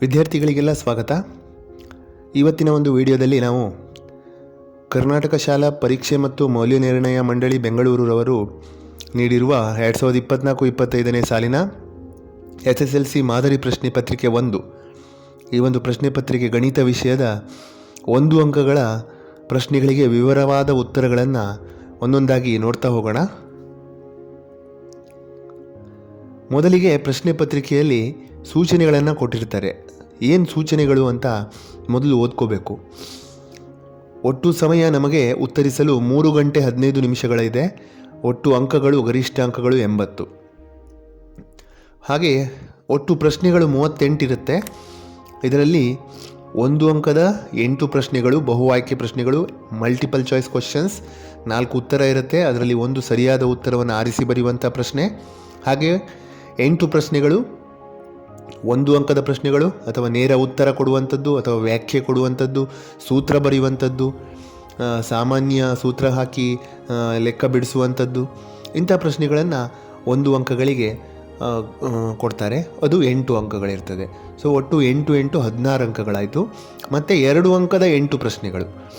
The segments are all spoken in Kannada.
ವಿದ್ಯಾರ್ಥಿಗಳಿಗೆಲ್ಲ ಸ್ವಾಗತ. ಇವತ್ತಿನ ಒಂದು ವಿಡಿಯೋದಲ್ಲಿ ನಾವು ಕರ್ನಾಟಕ ಶಾಲಾ ಪರೀಕ್ಷೆ ಮತ್ತು ಮೌಲ್ಯ ನಿರ್ಣಯ ಮಂಡಳಿ ಬೆಂಗಳೂರವರು ನೀಡಿರುವ ಎರಡು ಸಾವಿರದ ಇಪ್ಪತ್ನಾಲ್ಕು ಇಪ್ಪತ್ತೈದನೇ ಸಾಲಿನ ಎಸ್ ಎಸ್ ಎಲ್ ಸಿ ಮಾದರಿ ಪ್ರಶ್ನೆ ಪತ್ರಿಕೆ ಒಂದು. ಈ ಒಂದು ಪ್ರಶ್ನೆ ಪತ್ರಿಕೆ ಗಣಿತ ವಿಷಯದ ಒಂದು ಅಂಕಗಳ ಪ್ರಶ್ನೆಗಳಿಗೆ ವಿವರವಾದ ಉತ್ತರಗಳನ್ನು ಒಂದೊಂದಾಗಿ ನೋಡ್ತಾ ಹೋಗೋಣ. ಮೊದಲಿಗೆ ಪ್ರಶ್ನೆ ಪತ್ರಿಕೆಯಲ್ಲಿ ಸೂಚನೆಗಳನ್ನು ಕೊಟ್ಟಿರ್ತಾರೆ. ಏನು ಸೂಚನೆಗಳು ಅಂತ ಮೊದಲು ಓದ್ಕೋಬೇಕು. ಒಟ್ಟು ಸಮಯ ನಮಗೆ ಉತ್ತರಿಸಲು ಮೂರು ಗಂಟೆ ಹದಿನೈದು ನಿಮಿಷಗಳಿದೆ. ಒಟ್ಟು ಅಂಕಗಳು, ಗರಿಷ್ಠ ಅಂಕಗಳು ಎಂಬತ್ತು. ಹಾಗೆ ಒಟ್ಟು ಪ್ರಶ್ನೆಗಳು ಮೂವತ್ತೆಂಟಿರುತ್ತೆ ಇದರಲ್ಲಿ ಒಂದು ಅಂಕದ ಎಂಟು ಪ್ರಶ್ನೆಗಳು, ಬಹು ಆಯ್ಕೆ ಪ್ರಶ್ನೆಗಳು ಮಲ್ಟಿಪಲ್ ಚಾಯ್ಸ್ ಕ್ವಶನ್ಸ್ ನಾಲ್ಕು ಉತ್ತರ ಇರುತ್ತೆ. ಅದರಲ್ಲಿ ಒಂದು ಸರಿಯಾದ ಉತ್ತರವನ್ನು ಆರಿಸಿ ಬರೆಯುವಂಥ ಪ್ರಶ್ನೆ. ಹಾಗೆ ಎಂಟು ಪ್ರಶ್ನೆಗಳು ಒಂದು ಅಂಕದ ಪ್ರಶ್ನೆಗಳು ಅಥವಾ ನೇರ ಉತ್ತರ ಕೊಡುವಂಥದ್ದು ಅಥವಾ ವ್ಯಾಖ್ಯೆ ಕೊಡುವಂಥದ್ದು, ಸೂತ್ರ ಬರೆಯುವಂಥದ್ದು ಸಾಮಾನ್ಯ ಸೂತ್ರ ಹಾಕಿ ಲೆಕ್ಕ ಬಿಡಿಸುವಂಥದ್ದು, ಇಂಥ ಪ್ರಶ್ನೆಗಳನ್ನು ಒಂದು ಅಂಕಗಳಿಗೆ ಕೊಡ್ತಾರೆ. ಅದು ಎಂಟು ಅಂಕಗಳಿರ್ತದೆ. ಸೊ, ಒಟ್ಟು ಎಂಟು ಎಂಟು ಹದಿನಾರು ಅಂಕಗಳಾಯಿತು. ಮತ್ತು ಎರಡು ಅಂಕದ ಎಂಟು ಪ್ರಶ್ನೆಗಳು.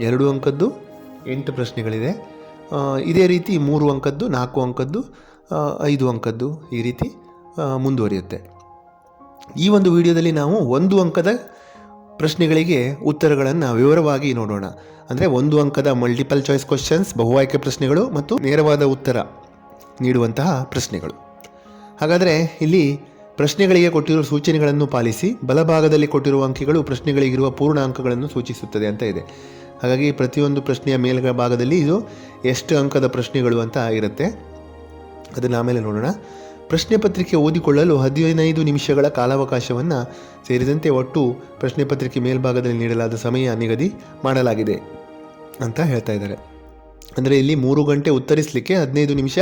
ಎರಡು ಅಂಕದ್ದು ಎಂಟು ಪ್ರಶ್ನೆಗಳಿದೆ. ಇದೇ ರೀತಿ ಮೂರು ಅಂಕದ್ದು, ನಾಲ್ಕು ಅಂಕದ್ದು ಐದು ಅಂಕದ್ದು ಈ ರೀತಿ ಮುಂದುವರಿಯುತ್ತೆ. ಈ ಒಂದು ವಿಡಿಯೋದಲ್ಲಿ ನಾವು ಒಂದು ಅಂಕದ ಪ್ರಶ್ನೆಗಳಿಗೆ ಉತ್ತರಗಳನ್ನು ವಿವರವಾಗಿ ನೋಡೋಣ. ಅಂದರೆ ಒಂದು ಅಂಕದ ಮಲ್ಟಿಪಲ್ ಚಾಯ್ಸ್ ಕ್ವಶನ್ಸ್ ಬಹು ಆಯ್ಕೆ ಪ್ರಶ್ನೆಗಳು ಮತ್ತು ನೇರವಾದ ಉತ್ತರ ನೀಡುವಂತಹ ಪ್ರಶ್ನೆಗಳು. ಹಾಗಾದರೆ ಇಲ್ಲಿ ಪ್ರಶ್ನೆಗಳಿಗೆ ಕೊಟ್ಟಿರುವ ಸೂಚನೆಗಳನ್ನು ಪಾಲಿಸಿ, ಬಲಭಾಗದಲ್ಲಿ ಕೊಟ್ಟಿರುವ ಅಂಕಿಗಳು ಪ್ರಶ್ನೆಗಳಿಗಿರುವ ಪೂರ್ಣ ಅಂಕಗಳನ್ನು ಸೂಚಿಸುತ್ತದೆ ಅಂತ ಇದೆ. ಹಾಗಾಗಿ ಪ್ರತಿಯೊಂದು ಪ್ರಶ್ನೆಯ ಮೇಲ್ಗ ಭಾಗದಲ್ಲಿ ಇದು ಎಷ್ಟು ಅಂಕದ ಪ್ರಶ್ನೆಗಳು ಅಂತ ಇರುತ್ತೆ. ಅದನ್ನು ಆಮೇಲೆ ನೋಡೋಣ. ಪ್ರಶ್ನೆ ಪತ್ರಿಕೆ ಓದಿಕೊಳ್ಳಲು ಹದಿನೈದು ನಿಮಿಷಗಳ ಕಾಲಾವಕಾಶವನ್ನು ಸೇರಿದಂತೆ ಒಟ್ಟು ಪ್ರಶ್ನೆ ಪತ್ರಿಕೆ ಮೇಲ್ಭಾಗದಲ್ಲಿ ನೀಡಲಾದ ಸಮಯ ನಿಗದಿ ಮಾಡಲಾಗಿದೆ ಅಂತ ಹೇಳ್ತಾ ಇದ್ದಾರೆ. ಅಂದರೆ ಇಲ್ಲಿ ಮೂರು ಗಂಟೆ ಉತ್ತರಿಸಲಿಕ್ಕೆ ಹದಿನೈದು ನಿಮಿಷ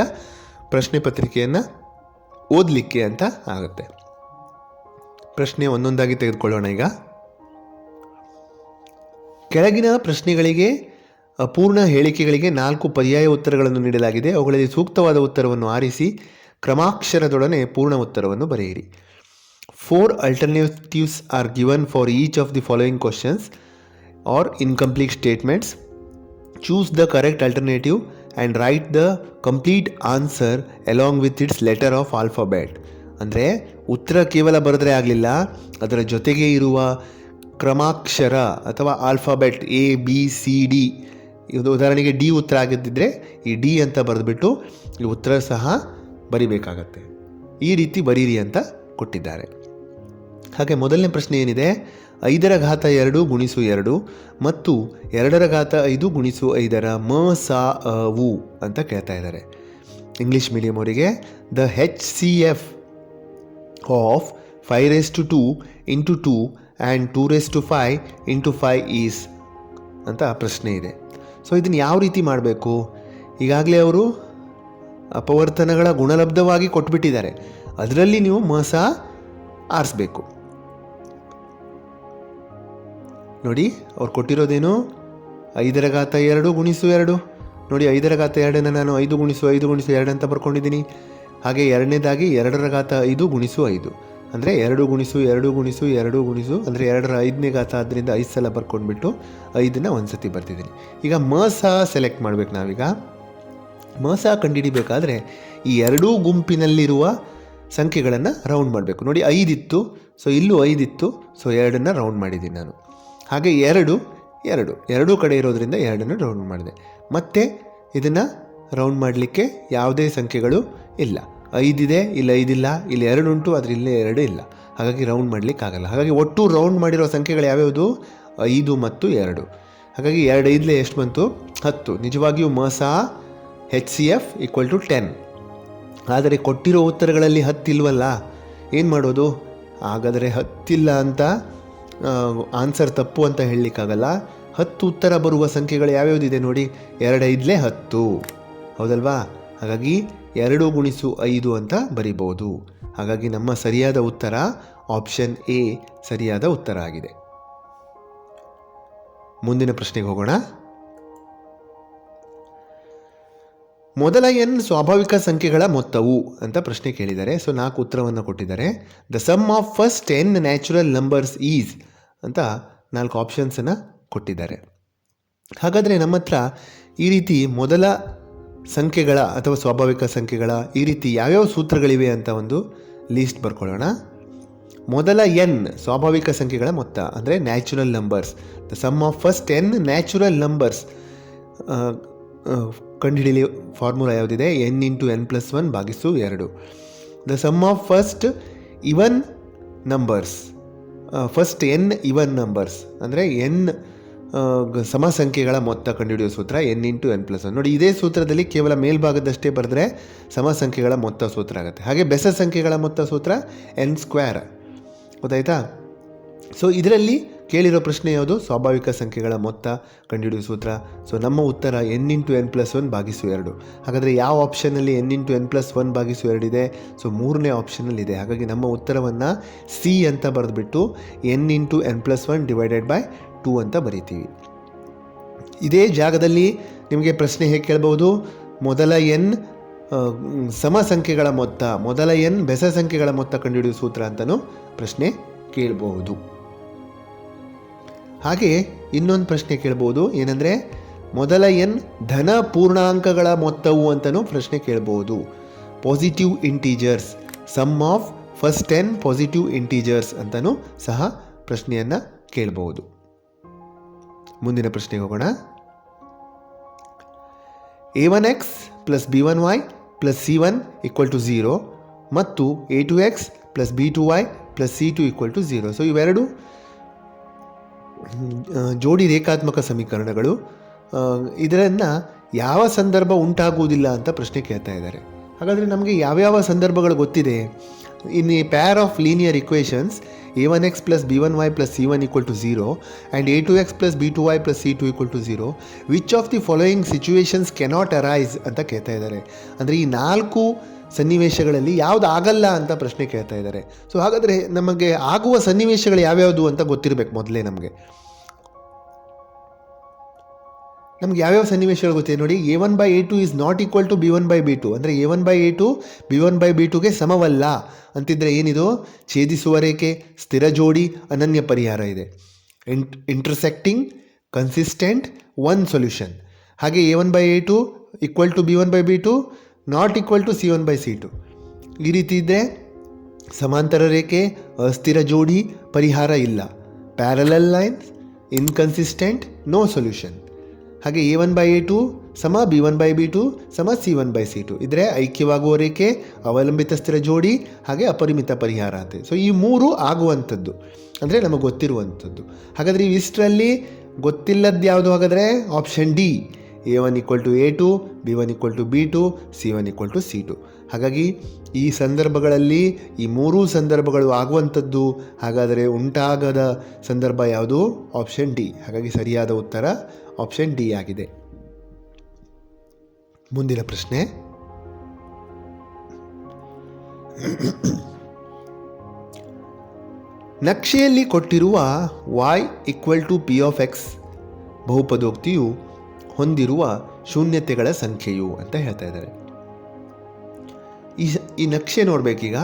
ಪ್ರಶ್ನೆ ಪತ್ರಿಕೆಯನ್ನು ಓದಲಿಕ್ಕೆ ಅಂತ ಆಗುತ್ತೆ. ಪ್ರಶ್ನೆ ಒಂದೊಂದಾಗಿ ತೆಗೆದುಕೊಳ್ಳೋಣ ಈಗ. ಕೆಳಗಿನ ಪ್ರಶ್ನೆಗಳಿಗೆ, ಅಪೂರ್ಣ ಹೇಳಿಕೆಗಳಿಗೆ ನಾಲ್ಕು ಪರ್ಯಾಯ ಉತ್ತರಗಳನ್ನು ನೀಡಲಾಗಿದೆ. ಅವುಗಳಲ್ಲಿ ಸೂಕ್ತವಾದ ಉತ್ತರವನ್ನು ಆರಿಸಿ ಕ್ರಮಾಕ್ಷರದೊಡನೆ ಪೂರ್ಣ ಉತ್ತರವನ್ನು ಬರೆಯಿರಿ. Four alternatives are given for each of the following questions are incomplete statements choose the correct alternative and write the complete answer along with its letter of alphabet ಅಂದರೆ ಉತ್ತರ ಕೇವಲ ಬರೆದ್ರೆ ಆಗಲಿಲ್ಲ. ಅದರ ಜೊತೆಗೆ ಇರುವ ಕ್ರಮಾಕ್ಷರ ಅಥವಾ alphabet A B C D ಇದು ಉದಾಹರಣೆಗೆ ಡಿ ಉತ್ತರ ಆಗಿದ್ದಿದ್ರೆ ಈ ಡಿ ಅಂತ ಬರೆದುಬಿಟ್ಟು ಈ ಉತ್ತರ ಸಹ ಬರಿಬೇಕಾಗತ್ತೆ. ಈ ರೀತಿ ಬರೀರಿ ಅಂತ ಕೊಟ್ಟಿದ್ದಾರೆ. ಹಾಗೆ ಮೊದಲನೇ ಪ್ರಶ್ನೆ ಏನಿದೆ? ಐದರ ಘಾತ ಎರಡು ಗುಣಿಸು ಎರಡು ಮತ್ತು ಎರಡರ ಘಾತ ಐದು ಗುಣಿಸು ಐದರ ಮ, ಸಾ ವು ಅಂತ ಕೇಳ್ತಾ ಇದ್ದಾರೆ. ಇಂಗ್ಲೀಷ್ ಮೀಡಿಯಂ ಅವರಿಗೆ the H C F of five raise to two into two and two raise to five into five is ಅಂತ ಪ್ರಶ್ನೆ ಇದೆ. ಸೊ ಇದನ್ನು ಯಾವ ರೀತಿ ಮಾಡಬೇಕು? ಈಗಾಗಲೇ ಅವರು ಅಪವರ್ತನಗಳ ಗುಣಲಬ್ಧವಾಗಿ ಕೊಟ್ಬಿಟ್ಟಿದ್ದಾರೆ. ಅದರಲ್ಲಿ ನೀವು ಮಸ ಆರಿಸ್ಬೇಕು. ನೋಡಿ, ಅವ್ರು ಕೊಟ್ಟಿರೋದೇನು? ಐದರ ಗಾತ ಎರಡು ಗುಣಿಸು ಎರಡು. ನೋಡಿ ಐದರ ಗಾತ ಎರಡನ್ನು ನಾನು ಐದು ಗುಣಿಸು ಐದು ಗುಣಿಸು ಎರಡು ಅಂತ ಬರ್ಕೊಂಡಿದ್ದೀನಿ. ಹಾಗೆ ಎರಡನೇದಾಗಿ ಎರಡರ ಗಾತ ಐದು ಗುಣಿಸು ಐದು. ಅಂದರೆ ಎರಡು ಗುಣಿಸು ಎರಡು ಗುಣಿಸು ಎರಡು ಗುಣಿಸು, ಅಂದರೆ ಎರಡರ ಐದನೇ ಗಾತ ಆದ್ದರಿಂದ ಐದು ಸಲ ಬರ್ಕೊಂಡ್ಬಿಟ್ಟು ಐದನ್ನು ಒಂದು ಸತಿ ಬರ್ತಿದ್ದೀನಿ. ಈಗ ಮ ಸಹ ಸೆಲೆಕ್ಟ್ ಮಾಡ್ಬೇಕು ನಾವೀಗ. ಮ ಸಹ ಕಂಡುಹಿಡಿಬೇಕಾದ್ರೆ ಈ ಎರಡೂ ಗುಂಪಿನಲ್ಲಿರುವ ಸಂಖ್ಯೆಗಳನ್ನು ರೌಂಡ್ ಮಾಡಬೇಕು. ನೋಡಿ ಐದಿತ್ತು ಸೊ ಇಲ್ಲೂ ಐದಿತ್ತು ಸೊ ಎರಡನ್ನು ರೌಂಡ್ ಮಾಡಿದ್ದೀನಿ ನಾನು. ಹಾಗೆ ಎರಡು ಎರಡು, ಎರಡೂ ಕಡೆ ಇರೋದರಿಂದ ಎರಡನ್ನು ರೌಂಡ್ ಮಾಡಿದೆ. ಮತ್ತು ಇದನ್ನು ರೌಂಡ್ ಮಾಡಲಿಕ್ಕೆ ಯಾವುದೇ ಸಂಖ್ಯೆಗಳು ಇಲ್ಲ. ಐದಿದೆ, ಇಲ್ಲಿ ಐದಿಲ್ಲ, ಇಲ್ಲಿ ಎರಡು ಉಂಟು, ಆದರೆ ಇಲ್ಲೇ ಎರಡು ಇಲ್ಲ. ಹಾಗಾಗಿ ರೌಂಡ್ ಮಾಡಲಿಕ್ಕಾಗಲ್ಲ. ಹಾಗಾಗಿ ಒಟ್ಟು ರೌಂಡ್ ಮಾಡಿರೋ ಸಂಖ್ಯೆಗಳು ಯಾವ್ಯಾವುದು? ಐದು ಮತ್ತು ಎರಡು. ಹಾಗಾಗಿ ಎರಡು ಐದಲೇ ಎಷ್ಟು ಬಂತು? ಹತ್ತು. ನಿಜವಾಗಿಯೂ ಮಸ H C F equal to ten ಆದರೆ ಕೊಟ್ಟಿರೋ ಉತ್ತರಗಳಲ್ಲಿ ಹತ್ತಿಲ್ವಲ್ಲ? ಏನು ಮಾಡೋದು? ಹಾಗಾದರೆ ಹತ್ತಿಲ್ಲ ಅಂತ ಆನ್ಸರ್ ತಪ್ಪು ಅಂತ ಹೇಳಲಿಕ್ಕಾಗಲ್ಲ. ಹತ್ತು ಉತ್ತರ ಬರುವ ಸಂಖ್ಯೆಗಳು ಯಾವ್ಯಾವುದಿದೆ ನೋಡಿ? ಎರಡು ಐದಲೇ ಹತ್ತು. ಹೌದಲ್ವಾ? ಹಾಗಾಗಿ ಎರಡು ಗುಣಿಸು ಐದು ಅಂತ ಬರಿಬೋದು. ಹಾಗಾಗಿ ನಮ್ಮ ಸರಿಯಾದ ಉತ್ತರ ಆಪ್ಷನ್ ಎ ಸರಿಯಾದ ಉತ್ತರ ಆಗಿದೆ. ಮುಂದಿನ ಪ್ರಶ್ನೆಗೆ ಹೋಗೋಣ. ಮೊದಲ ಎನ್ ಸ್ವಾಭಾವಿಕ ಸಂಖ್ಯೆಗಳ ಮೊತ್ತವು ಅಂತ ಪ್ರಶ್ನೆ ಕೇಳಿದ್ದಾರೆ. ಸೊ ನಾಲ್ಕು ಉತ್ತರವನ್ನು ಕೊಟ್ಟಿದ್ದಾರೆ. The sum of first N natural numbers is ಅಂತ ನಾಲ್ಕು ಆಪ್ಷನ್ಸನ್ನು ಕೊಟ್ಟಿದ್ದಾರೆ. ಹಾಗಾದರೆ ನಮ್ಮ ಹತ್ರ ಈ ರೀತಿ ಮೊದಲ ಸಂಖ್ಯೆಗಳ ಅಥವಾ ಸ್ವಾಭಾವಿಕ ಸಂಖ್ಯೆಗಳ ಈ ರೀತಿ ಯಾವ್ಯಾವ ಸೂತ್ರಗಳಿವೆ ಅಂತ ಒಂದು ಲೀಸ್ಟ್ ಬರ್ಕೊಳ್ಳೋಣ. ಮೊದಲ ಎನ್ ಸ್ವಾಭಾವಿಕ ಸಂಖ್ಯೆಗಳ ಮೊತ್ತ ಅಂದರೆ natural numbers the sum of first N natural numbers ಕಂಡುಹಿಡಿಯಲಿ formula ಯಾವುದಿದೆ? N into N plus one ಭಾಗಿಸು ಎರಡು. The sum of first even numbers first N even numbers ಅಂದರೆ ಎನ್ ಸಮ ಸಂಖ್ಯೆಗಳ ಮೊತ್ತ ಕಂಡುಹಿಡಿಯುವ ಸೂತ್ರ N into N plus one ನೋಡಿ, ಇದೇ ಸೂತ್ರದಲ್ಲಿ ಕೇವಲ ಮೇಲ್ಭಾಗದಷ್ಟೇ ಬರೆದ್ರೆ ಸಮ ಸಂಖ್ಯೆಗಳ ಮೊತ್ತ ಸೂತ್ರ ಆಗುತ್ತೆ. ಹಾಗೆ ಬೆಸ ಸಂಖ್ಯೆಗಳ ಮೊತ್ತ ಸೂತ್ರ ಎನ್ ಸ್ಕ್ವೇರ್ ಗೊತ್ತಾಯ್ತಾ? ಸೊ ಇದರಲ್ಲಿ ಕೇಳಿರೋ ಪ್ರಶ್ನೆ ಯಾವುದು? ಸ್ವಾಭಾವಿಕ ಸಂಖ್ಯೆಗಳ ಮೊತ್ತ ಕಂಡುಹಿಡಿಯುವ ಸೂತ್ರ. ಸೊ ನಮ್ಮ ಉತ್ತರ N into N plus one ಭಾಗಿಸು ಎರಡು. ಹಾಗಾದರೆ ಯಾವ ಆಪ್ಷನಲ್ಲಿ N into N plus one ಭಾಗಿಸು ಎರಡಿದೆ ಸೊ ಮೂರನೇ ಆಪ್ಷನಲ್ಲಿ ಇದೆ. ಹಾಗಾಗಿ ನಮ್ಮ ಉತ್ತರವನ್ನು ಸಿ ಅಂತ ಬರೆದುಬಿಟ್ಟು N into N plus one divided by two ಅಂತ ಬರಿತೀವಿ. ಇದೇ ಜಾಗದಲ್ಲಿ ನಿಮಗೆ ಪ್ರಶ್ನೆ ಹೇಗೆ ಕೇಳ್ಬೋದು ಮೊದಲ ಎನ್ ಸಮ ಸಂಖ್ಯೆಗಳ ಮೊತ್ತ, ಮೊದಲ ಎನ್ ಬೆಸ ಸಂಖ್ಯೆಗಳ ಮೊತ್ತ ಕಂಡುಹಿಡಿಯುವ ಸೂತ್ರ ಅಂತಲೂ ಪ್ರಶ್ನೆ ಕೇಳಬಹುದು. ಹಾಗೆ ಇನ್ನೊಂದು ಪ್ರಶ್ನೆ ಕೇಳ್ಬೋದು. ಏನಂದರೆ, ಮೊದಲ ಎನ್ ಧನ ಪೂರ್ಣಾಂಕಗಳ ಮೊತ್ತವು ಅಂತಲೂ ಪ್ರಶ್ನೆ ಕೇಳ್ಬೋದು. Positive integers sum of first ten positive integers ಅಂತಲೂ ಸಹ ಪ್ರಶ್ನೆಯನ್ನು ಕೇಳಬಹುದು ಮುಂದಿನ ಪ್ರಶ್ನೆಗೆ ಹೋಗೋಣ. A one X plus B one Y plus C one equal to zero ಮತ್ತು A two X plus B two Y plus C two equal to zero so ಇವೆರಡು ಜೋಡಿ ರೇಖಾತ್ಮಕ ಸಮೀಕರಣಗಳು. ಇದರನ್ನು ಯಾವ ಸಂದರ್ಭ ಉಂಟಾಗುವುದಿಲ್ಲ ಅಂತ ಪ್ರಶ್ನೆ ಕೇಳ್ತಾ ಇದ್ದಾರೆ. ಹಾಗಾದರೆ ನಮಗೆ ಯಾವ್ಯಾವ ಸಂದರ್ಭಗಳು ಗೊತ್ತಿದೆ? In a pair of linear equations A one X plus B one Y plus C one equal to zero and A two X plus B two Y plus C two equal to zero which of the following situations cannot arise ಅಂತ ಕೇಳ್ತಾ ಇದ್ದಾರೆ. ಅಂದರೆ ಈ ನಾಲ್ಕು ಸನ್ನಿವೇಶಗಳಲ್ಲಿ ಯಾವ್ದು ಆಗಲ್ಲ ಅಂತ ಪ್ರಶ್ನೆ ಕೇಳ್ತಾ ಇದ್ದಾರೆ. ಸೊ ಹಾಗಾದರೆ ನಮಗೆ ಆಗುವ ಸನ್ನಿವೇಶಗಳು ಯಾವ್ಯಾವುದು ಅಂತ ಗೊತ್ತಿರಬೇಕು ಮೊದಲೇ ನಮಗೆ. ನಮ್ಗೆ ಯಾವ್ಯಾವ ಸನ್ನಿವೇಶಗಳು ಗೊತ್ತಿದೆ ನೋಡಿ a one by a two is not equal to b one by b two ಅಂದರೆ a one by a two b one by b two ಸಮವಲ್ಲ ಅಂತಿದ್ರೆ ಏನಿದು? ಛೇದಿಸುವ ರೇಖೆ, ಸ್ಥಿರ ಜೋಡಿ, ಅನನ್ಯ ಪರಿಹಾರ ಇದೆ. Int intersecting consistent one solution ಹಾಗೆ A one by A two equal to B one by B two not equal to C one by C two ಈ ರೀತಿ ಇದ್ದರೆ ಸಮಾಂತರ ರೇಖೆ, ಅಸ್ಥಿರ ಜೋಡಿ, ಪರಿಹಾರ ಇಲ್ಲ. Parallel lines inconsistent no solution ಹಾಗೆ a one by a two ಸಮ b one by b two ಸಮ c one by c two ಇದ್ರೆ ಐಕ್ಯವಾಗುವ ರೇಖೆ, ಅವಲಂಬಿತ ಸ್ಥಿರ ಜೋಡಿ, ಹಾಗೆ ಅಪರಿಮಿತ ಪರಿಹಾರ ಅಂತ. ಸೊ ಈ ಮೂರು ಆಗುವಂಥದ್ದು. ಅಂದರೆ ನಮಗೆ ಗೊತ್ತಿರುವಂಥದ್ದು. ಹಾಗಾದರೆ ಇಷ್ಟರಲ್ಲಿ ಗೊತ್ತಿಲ್ಲದ್ದು ಯಾವುದು ಹಾಗಾದರೆ option D A one equal to A two B one equal to B two C one equal to C two ಹಾಗಾಗಿ ಈ ಸಂದರ್ಭಗಳಲ್ಲಿ ಈ ಮೂರೂ ಸಂದರ್ಭಗಳು ಆಗುವಂಥದ್ದು ಹಾಗಾದರೆ ಉಂಟಾಗದ ಸಂದರ್ಭ ಯಾವುದು? ಆಪ್ಷನ್ ಡಿ ಹಾಗಾಗಿ ಸರಿಯಾದ ಉತ್ತರ ಆಪ್ಷನ್ ಡಿ ಆಗಿದೆ. ಮುಂದಿನ ಪ್ರಶ್ನೆ. ನಕ್ಷೆಯಲ್ಲಿ ಕೊಟ್ಟಿರುವ Y equal to P of X ಬಹುಪದೋಕ್ತಿಯು ಹೊಂದಿರುವ ಶೂನ್ಯತೆಗಳ ಸಂಖ್ಯೆಯು ಅಂತ ಹೇಳ್ತಾ ಇದ್ದಾರೆ. ಈ ಈ ನಕ್ಷೆ ನೋಡಬೇಕೀಗ.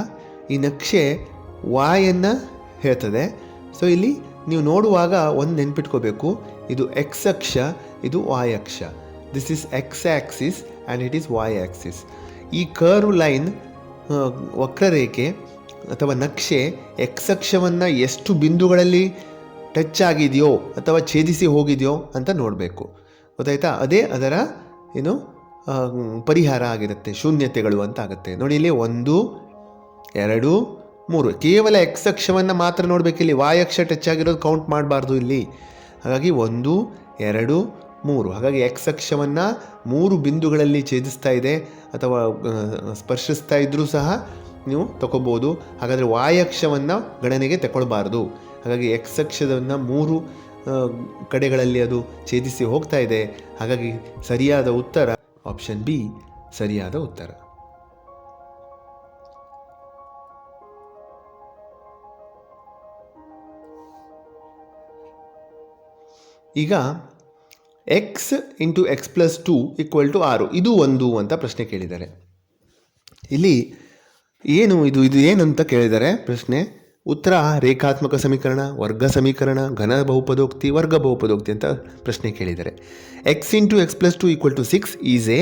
ಈ ನಕ್ಷೆ ವಾಯನ್ನು ಹೇಳ್ತದೆ. ಸೊ ಇಲ್ಲಿ ನೀವು ನೋಡುವಾಗ ಒಂದು ನೆನ್ಪಿಟ್ಕೋಬೇಕು. ಇದು ಎಕ್ಸ್ ಅಕ್ಷ, ಇದು ವಾಯ್ ಅಕ್ಷ. This is X axis and it is Y axis ಈ ಕರ್ವ್ ಲೈನ್ ವಕ್ರರೇಖೆ ಅಥವಾ ನಕ್ಷೆ ಎಕ್ಸ್ ಅಕ್ಷವನ್ನು ಎಷ್ಟು ಬಿಂದುಗಳಲ್ಲಿ ಟಚ್ ಆಗಿದೆಯೋ ಅಥವಾ ಛೇದಿಸಿ ಹೋಗಿದೆಯೋ ಅಂತ ನೋಡಬೇಕು. ಗೊತ್ತಾಯ್ತಾ? ಅದೇ ಅದರ, ಏನು ಪರಿಹಾರ ಆಗಿರುತ್ತೆ, ಶೂನ್ಯತೆಗಳು ಅಂತ ಆಗುತ್ತೆ. ನೋಡಿ ಇಲ್ಲಿ ಒಂದು, ಎರಡು, ಮೂರು. ಕೇವಲ ಎಕ್ಸ್ ಅಕ್ಷವನ್ನು ಮಾತ್ರ ನೋಡಬೇಕಿಲ್ಲಿ ಅಕ್ಷ ಟಚ್ ಆಗಿರೋದು ಕೌಂಟ್ ಮಾಡಬಾರ್ದು ಇಲ್ಲಿ. ಹಾಗಾಗಿ ಒಂದು, ಎರಡು, ಮೂರು. ಹಾಗಾಗಿ ಎಕ್ಸ್ ಅಕ್ಷವನ್ನು ಮೂರು ಬಿಂದುಗಳಲ್ಲಿ ಛೇದಿಸ್ತಾ ಇದೆ. ಅಥವಾ ಸ್ಪರ್ಶಿಸ್ತಾ ಇದ್ದರೂ ಸಹ ನೀವು ತಗೋಬೋದು ಹಾಗಾದರೆ ವಾಯ್ ಅಕ್ಷವನ್ನು ಗಣನೆಗೆ ತಗೊಳ್ಬಾರ್ದು. ಹಾಗಾಗಿ ಎಕ್ಸ್ ಅಕ್ಷವನ್ನು ಮೂರು ಕಡೆಗಳಲ್ಲಿ ಅದು ಛೇದಿಸಿ ಹೋಗ್ತಾ ಇದೆ. ಹಾಗಾಗಿ ಸರಿಯಾದ ಉತ್ತರ ಆಪ್ಷನ್ ಬಿ ಸರಿಯಾದ ಉತ್ತರ. ಈಗ X into X plus two equal to ಆರು. ಇದು ಒಂದು ಅಂತ ಪ್ರಶ್ನೆ ಕೇಳಿದ್ದಾರೆ. ಇಲ್ಲಿ ಏನು ಇದು ಇದು ಏನಂತ ಕೇಳಿದ್ದಾರೆ ಪ್ರಶ್ನೆ. ಉತ್ತರ ರೇಖಾತ್ಮಕ ಸಮೀಕರಣ, ವರ್ಗ ಸಮೀಕರಣ, ಘನ ಬಹುಪದೋಕ್ತಿ, ವರ್ಗ ಬಹುಪದೋಕ್ತಿ ಅಂತ ಪ್ರಶ್ನೆ ಕೇಳಿದ್ದಾರೆ. X into X plus two equal to six is a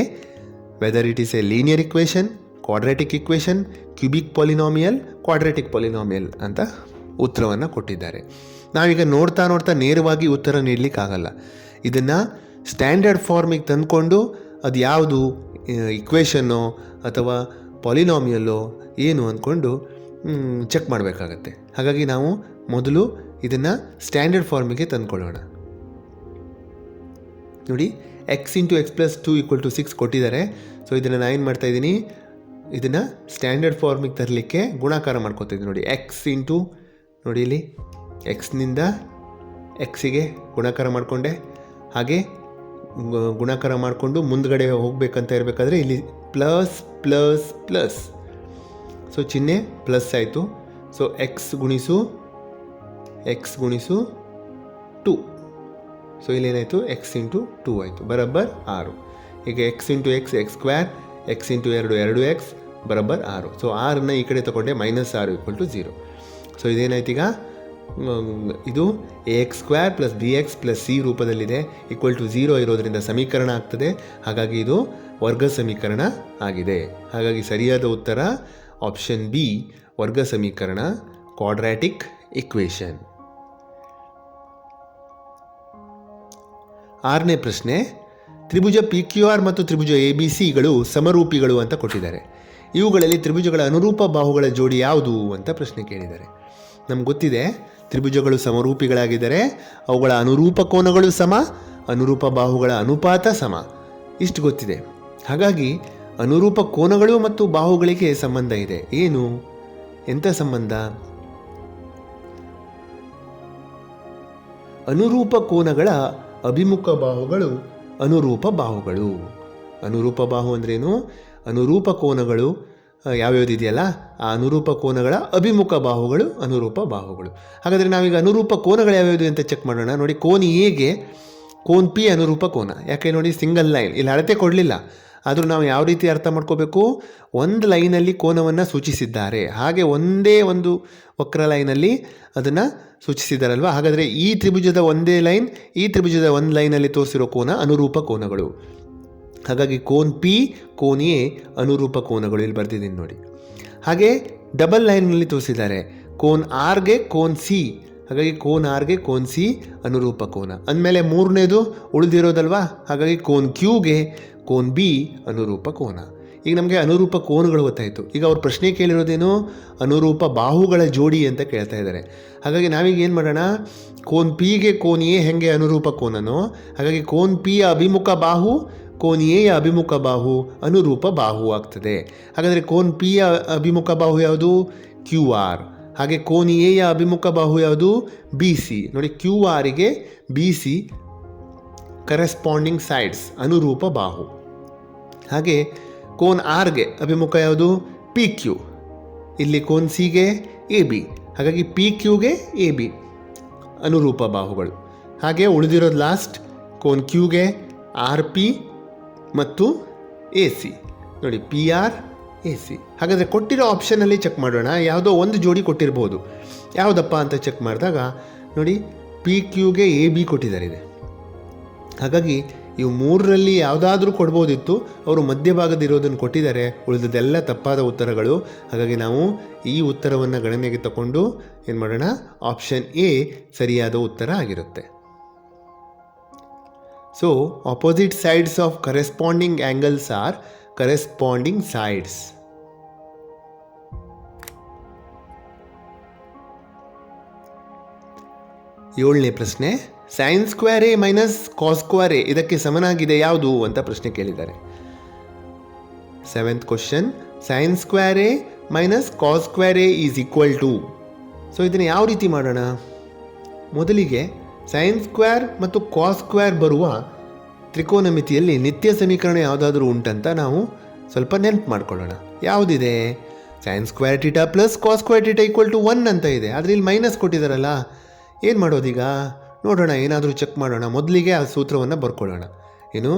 whether it is a linear equation quadratic equation cubic polynomial quadratic polynomial ಅಂತ ಉತ್ತರವನ್ನು ಕೊಟ್ಟಿದ್ದಾರೆ. ನಾವೀಗ ನೋಡ್ತಾ ನೋಡ್ತಾ ನೇರವಾಗಿ ಉತ್ತರ ನೀಡಲಿಕ್ಕಾಗಲ್ಲ. ಇದನ್ನು ಸ್ಟ್ಯಾಂಡರ್ಡ್ ಫಾರ್ಮಿಗೆ ತಂದುಕೊಂಡು ಅದು ಯಾವುದು ಇಕ್ವೇಷನ್ನೋ ಅಥವಾ ಪಾಲಿನಾಮಿಯಲ್ಲೋ ಏನು ಅಂದ್ಕೊಂಡು ಚೆಕ್ ಮಾಡಬೇಕಾಗತ್ತೆ. ಹಾಗಾಗಿ ನಾವು ಮೊದಲು ಇದನ್ನು ಸ್ಟ್ಯಾಂಡರ್ಡ್ ಫಾರ್ಮಿಗೆ ತಂದುಕೊಳ್ಳೋಣ. ನೋಡಿ X into X plus two equal to six ಕೊಟ್ಟಿದ್ದಾರೆ. ಸೊ ಇದನ್ನು ನಾನು ಏನು ಮಾಡ್ತಾ ಇದ್ದೀನಿ? ಇದನ್ನು ಸ್ಟ್ಯಾಂಡರ್ಡ್ ಫಾರ್ಮಿಗೆ ತರಲಿಕ್ಕೆ ಗುಣಾಕಾರ ಮಾಡ್ಕೋತಿದ್ದೀನಿ ನೋಡಿ ಎಕ್ಸ್ ಇಂಟು ನೋಡಿ ಇಲ್ಲಿ ಎಕ್ಸ್ನಿಂದ ಎಕ್ಸಿಗೆ ಗುಣಾಕಾರ ಮಾಡಿಕೊಂಡೆ. ಹಾಗೆ ಗುಣಾಕಾರ ಮಾಡಿಕೊಂಡು ಮುಂದ್ಗಡೆ ಹೋಗಬೇಕಂತ ಇರಬೇಕಾದ್ರೆ ಇಲ್ಲಿ ಪ್ಲಸ್ ಪ್ಲಸ್ ಪ್ಲಸ್ ಸೊ ಚಿಹ್ನೆ ಪ್ಲಸ್ ಆಯಿತು. ಸೊ ಎಕ್ಸ್ ಗುಣಿಸು ಎಕ್ಸ್ ಗುಣಿಸು ಟು ಸೊ ಇಲ್ಲೇನಾಯಿತು? ಎಕ್ಸ್ ಇಂಟು ಟೂ ಆಯಿತು. ಬರಬ್ಬರ್ ಆರು. ಈಗ X into X X square X into ಎರಡು ಎರಡು ಎಕ್ಸ್ ಬರಬ್ಬರ್ ಆರು. ಸೊ ಆರನ್ನ ಈ ಕಡೆ ತಗೊಂಡೆ ಮೈನಸ್ ಆರು ಈಕ್ವಲ್ ಟು ಝೀರೋ ಸೊ ಇದೇನಾಯ್ತು ಈಗ? ಇದು A X square plus B X plus C ರೂಪದಲ್ಲಿದೆ. ಈಕ್ವಲ್ ಟು ಝೀರೋ ಇರೋದರಿಂದ ಸಮೀಕರಣ ಆಗ್ತದೆ. ಹಾಗಾಗಿ ಇದು ವರ್ಗ ಸಮೀಕರಣ ಆಗಿದೆ. ಹಾಗಾಗಿ ಸರಿಯಾದ ಉತ್ತರ ಆಪ್ಷನ್ ಬಿ ವರ್ಗ ಸಮೀಕರಣ ಕ್ವಾಡ್ರಾಟಿಕ್ ಇಕ್ವೇಷನ್ ಆರನೇ ಪ್ರಶ್ನೆ, ತ್ರಿಭುಜ ಪಿ ಕ್ಯೂ ಆರ್ ಮತ್ತು ತ್ರಿಭುಜ ಎ ಬಿ ಸಿಗಳು ಸಮರೂಪಿಗಳು ಅಂತ ಕೊಟ್ಟಿದ್ದಾರೆ. ಇವುಗಳಲ್ಲಿ ತ್ರಿಭುಜಗಳ ಅನುರೂಪ ಬಾಹುಗಳ ಜೋಡಿ ಯಾವುದು ಅಂತ ಪ್ರಶ್ನೆ ಕೇಳಿದ್ದಾರೆ. ನಮ್ಗೆ ಗೊತ್ತಿದೆ, ತ್ರಿಭುಜಗಳು ಸಮರೂಪಿಗಳಾಗಿದ್ದರೆ ಅವುಗಳ ಅನುರೂಪ ಕೋನಗಳು ಸಮ, ಅನುರೂಪ ಬಾಹುಗಳ ಅನುಪಾತ ಸಮ. ಇಷ್ಟು ಗೊತ್ತಿದೆ. ಹಾಗಾಗಿ ಅನುರೂಪ ಕೋನಗಳು ಮತ್ತು ಬಾಹುಗಳಿಗೆ ಸಂಬಂಧ ಇದೆ. ಏನು? ಎಂಥ ಸಂಬಂಧ? ಅನುರೂಪ ಕೋನಗಳ ಅಭಿಮುಖ ಬಾಹುಗಳು ಅನುರೂಪ ಬಾಹುಗಳು. ಅನುರೂಪ ಬಾಹು ಅಂದ್ರೇನು? ಅನುರೂಪ ಕೋನಗಳು ಯಾವ್ಯಾವ್ದು ಇದೆಯಲ್ಲ? ಆ ಅನುರೂಪ ಕೋನಗಳ ಅಭಿಮುಖ ಬಾಹುಗಳು ಅನುರೂಪ ಬಾಹುಗಳು. ಹಾಗಾದರೆ ನಾವೀಗ ಅನುರೂಪ ಕೋನಗಳು ಯಾವ್ಯಾವುದು ಅಂತ ಚೆಕ್ ಮಾಡೋಣ. ನೋಡಿ, ಕೋನ್ ಎಗೆ ಕೋನ್ ಪಿ ಅನುರೂಪ ಕೋನ. ಯಾಕೆ ನೋಡಿ ಸಿಂಗಲ್ ಲೈನ್ ಇಲ್ಲಿ ಅಳತೆ ಕೊಡಲಿಲ್ಲ. ಆದರೂ ನಾವು ಯಾವ ರೀತಿ ಅರ್ಥ ಮಾಡ್ಕೋಬೇಕು? ಒಂದು ಲೈನಲ್ಲಿ ಕೋನವನ್ನು ಸೂಚಿಸಿದ್ದಾರೆ. ಹಾಗೆ ಒಂದೇ ಒಂದು ವಕ್ರ ಲೈನಲ್ಲಿ ಅದನ್ನು ಸೂಚಿಸಿದ್ದಾರಲ್ವ? ಹಾಗಾದರೆ ಈ ತ್ರಿಭುಜದ ಒಂದೇ ಲೈನ್, ಈ ತ್ರಿಭುಜದ ಒಂದು ಲೈನಲ್ಲಿ ತೋರಿಸಿರೋ ಕೋನ ಅನುರೂಪ ಕೋನಗಳು. ಹಾಗಾಗಿ ಕೋನ್ ಪಿ, ಕೋನ್ ಎ ಅನುರೂಪ ಕೋನಗಳು ಇಲ್ಲಿ ಬರ್ತಿದ್ದೀನಿ ನೋಡಿ. ಹಾಗೆ ಡಬಲ್ ಲೈನ್ನಲ್ಲಿ ತೋರಿಸಿದ್ದಾರೆ. ಕೋನ್ ಆರ್ಗೆ ಕೋನ್ ಸಿ. ಹಾಗಾಗಿ ಕೋನ್ ಆರ್ಗೆ ಕೋನ್ ಸಿ ಅನುರೂಪ ಕೋನ. ಅಂದಮೇಲೆ ಮೂರನೇದು ಉಳಿದಿರೋದಲ್ವಾ? ಹಾಗಾಗಿ ಕೋನ್ ಕ್ಯೂಗೆ ಕೋನ್ ಬಿ ಅನುರೂಪ ಕೋನ. ಈಗ ನಮಗೆ ಅನುರೂಪ ಕೋನಗಳು ಗೊತ್ತಾಯಿತು. ಈಗ ಅವ್ರ ಪ್ರಶ್ನೆ ಕೇಳಿರೋದೇನು? ಅನುರೂಪ ಬಾಹುಗಳ ಜೋಡಿ ಅಂತ ಕೇಳ್ತಾ ಇದ್ದಾರೆ. ಹಾಗಾಗಿ ನಾವೀಗ ಏನು ಮಾಡೋಣ? ಕೋನ್ ಪಿಗೆ ಕೋನ್ ಎ ಹೆಂಗೆ ಅನುರೂಪ ಕೋನನೋ, ಹಾಗಾಗಿ ಕೋನ್ ಪಿಯ ಅಭಿಮುಖ ಬಾಹು ಕೋನ್ ಎಯ ಅಭಿಮುಖ ಬಾಹು ಅನುರೂಪ ಬಾಹು ಆಗ್ತದೆ. ಹಾಗಾದರೆ ಕೋನ್ ಪಿಯ ಅಭಿಮುಖ ಬಾಹು ಯಾವುದು? Q R. ಹಾಗೆ ಕೋನ್ ಎಯ ಅಭಿಮುಖ ಬಾಹು ಯಾವುದು? B C. ನೋಡಿ, ಕ್ಯೂ ಆರಿಗೆ ಬಿ ಸಿ ಕರೆಸ್ಪಾಂಡಿಂಗ್ ಸೈಡ್ಸ್ ಅನುರೂಪ ಬಾಹು. ಹಾಗೆ ಕೋನ್ ಆರ್ಗೆ ಅಭಿಮುಖ ಯಾವುದು? ಪಿ ಕ್ಯೂ ಇಲ್ಲಿ ಕೋನ್ ಸಿಗೆ ಎ ಬಿ ಹಾಗಾಗಿ ಪಿ ಕ್ಯೂಗೆ ಎ ಬಿ ಅನುರೂಪ ಬಾಹುಗಳು. ಹಾಗೆ ಉಳಿದಿರೋದು ಲಾಸ್ಟ್ ಕೋನ್ ಕ್ಯೂಗೆ ಆರ್ ಪಿ ಮತ್ತು ಎ ಸಿ ನೋಡಿ ಪಿ ಆರ್ ಎ ಸಿ ಹಾಗಾದರೆ ಕೊಟ್ಟಿರೋ ಆಪ್ಷನಲ್ಲಿ ಚೆಕ್ ಮಾಡೋಣ. ಯಾವುದೋ ಒಂದು ಜೋಡಿ ಕೊಟ್ಟಿರ್ಬೋದು. ಯಾವುದಪ್ಪ ಅಂತ ಚೆಕ್ ಮಾಡಿದಾಗ, ನೋಡಿ ಪಿ ಕ್ಯೂಗೆ ಎ ಬಿ ಕೊಟ್ಟಿದ್ದಾರೆ. ಇದೆ ಹಾಗಾಗಿ ಇವು ಮೂರರಲ್ಲಿ ಯಾವುದಾದ್ರೂ ಕೊಡ್ಬೋದಿತ್ತು, ಅವರು ಮಧ್ಯಭಾಗದಿರೋದನ್ನು ಕೊಟ್ಟಿದ್ದಾರೆ. ಉಳಿದದೆಲ್ಲ ತಪ್ಪಾದ ಉತ್ತರಗಳು. ಹಾಗಾಗಿ ನಾವು ಈ ಉತ್ತರವನ್ನು ಗಣನೆಗೆ ತಗೊಂಡು ಏನು ಮಾಡೋಣ? ಆಪ್ಷನ್ ಎ ಸರಿಯಾದ ಉತ್ತರ ಆಗಿರುತ್ತೆ. So opposite sides of corresponding angles are corresponding sides ಏಳನೇ ಪ್ರಶ್ನೆ. Sine square A minus cos square A ಇದಕ್ಕೆ ಸಮನಾಗಿದೆ ಯಾವುದು ಅಂತ ಪ್ರಶ್ನೆ ಕೇಳಿದ್ದಾರೆ. Seventh question sine square A minus cos square A is equal to so ಇದನ್ನು ಯಾವ ರೀತಿ ಮಾಡೋಣ? ಮೊದಲಿಗೆ ಸೈನ್ ಸ್ಕ್ವೇರ್ ಮತ್ತು ಕಾಸ್ ಸ್ಕ್ವೇರ್ ಬರುವ ತ್ರಿಕೋನಮಿತಿಯಲ್ಲಿ ನಿತ್ಯ ಸಮೀಕರಣ ಯಾವುದಾದ್ರೂ ಉಂಟಂತ ನಾವು ಸ್ವಲ್ಪ ನೆನಪು ಮಾಡ್ಕೊಳ್ಳೋಣ. ಯಾವುದಿದೆ? Sine square theta plus cos square theta equal to one ಅಂತ ಇದೆ. ಆದರೆ ಇಲ್ಲಿ ಮೈನಸ್ ಕೊಟ್ಟಿದ್ದಾರಲ್ಲ ಏನು ಮಾಡೋದೀಗ? ನೋಡೋಣ, ಏನಾದರೂ ಚೆಕ್ ಮಾಡೋಣ. ಮೊದಲಿಗೆ ಆ ಸೂತ್ರವನ್ನು ಬರ್ಕೊಳ್ಳೋಣ. ಏನು?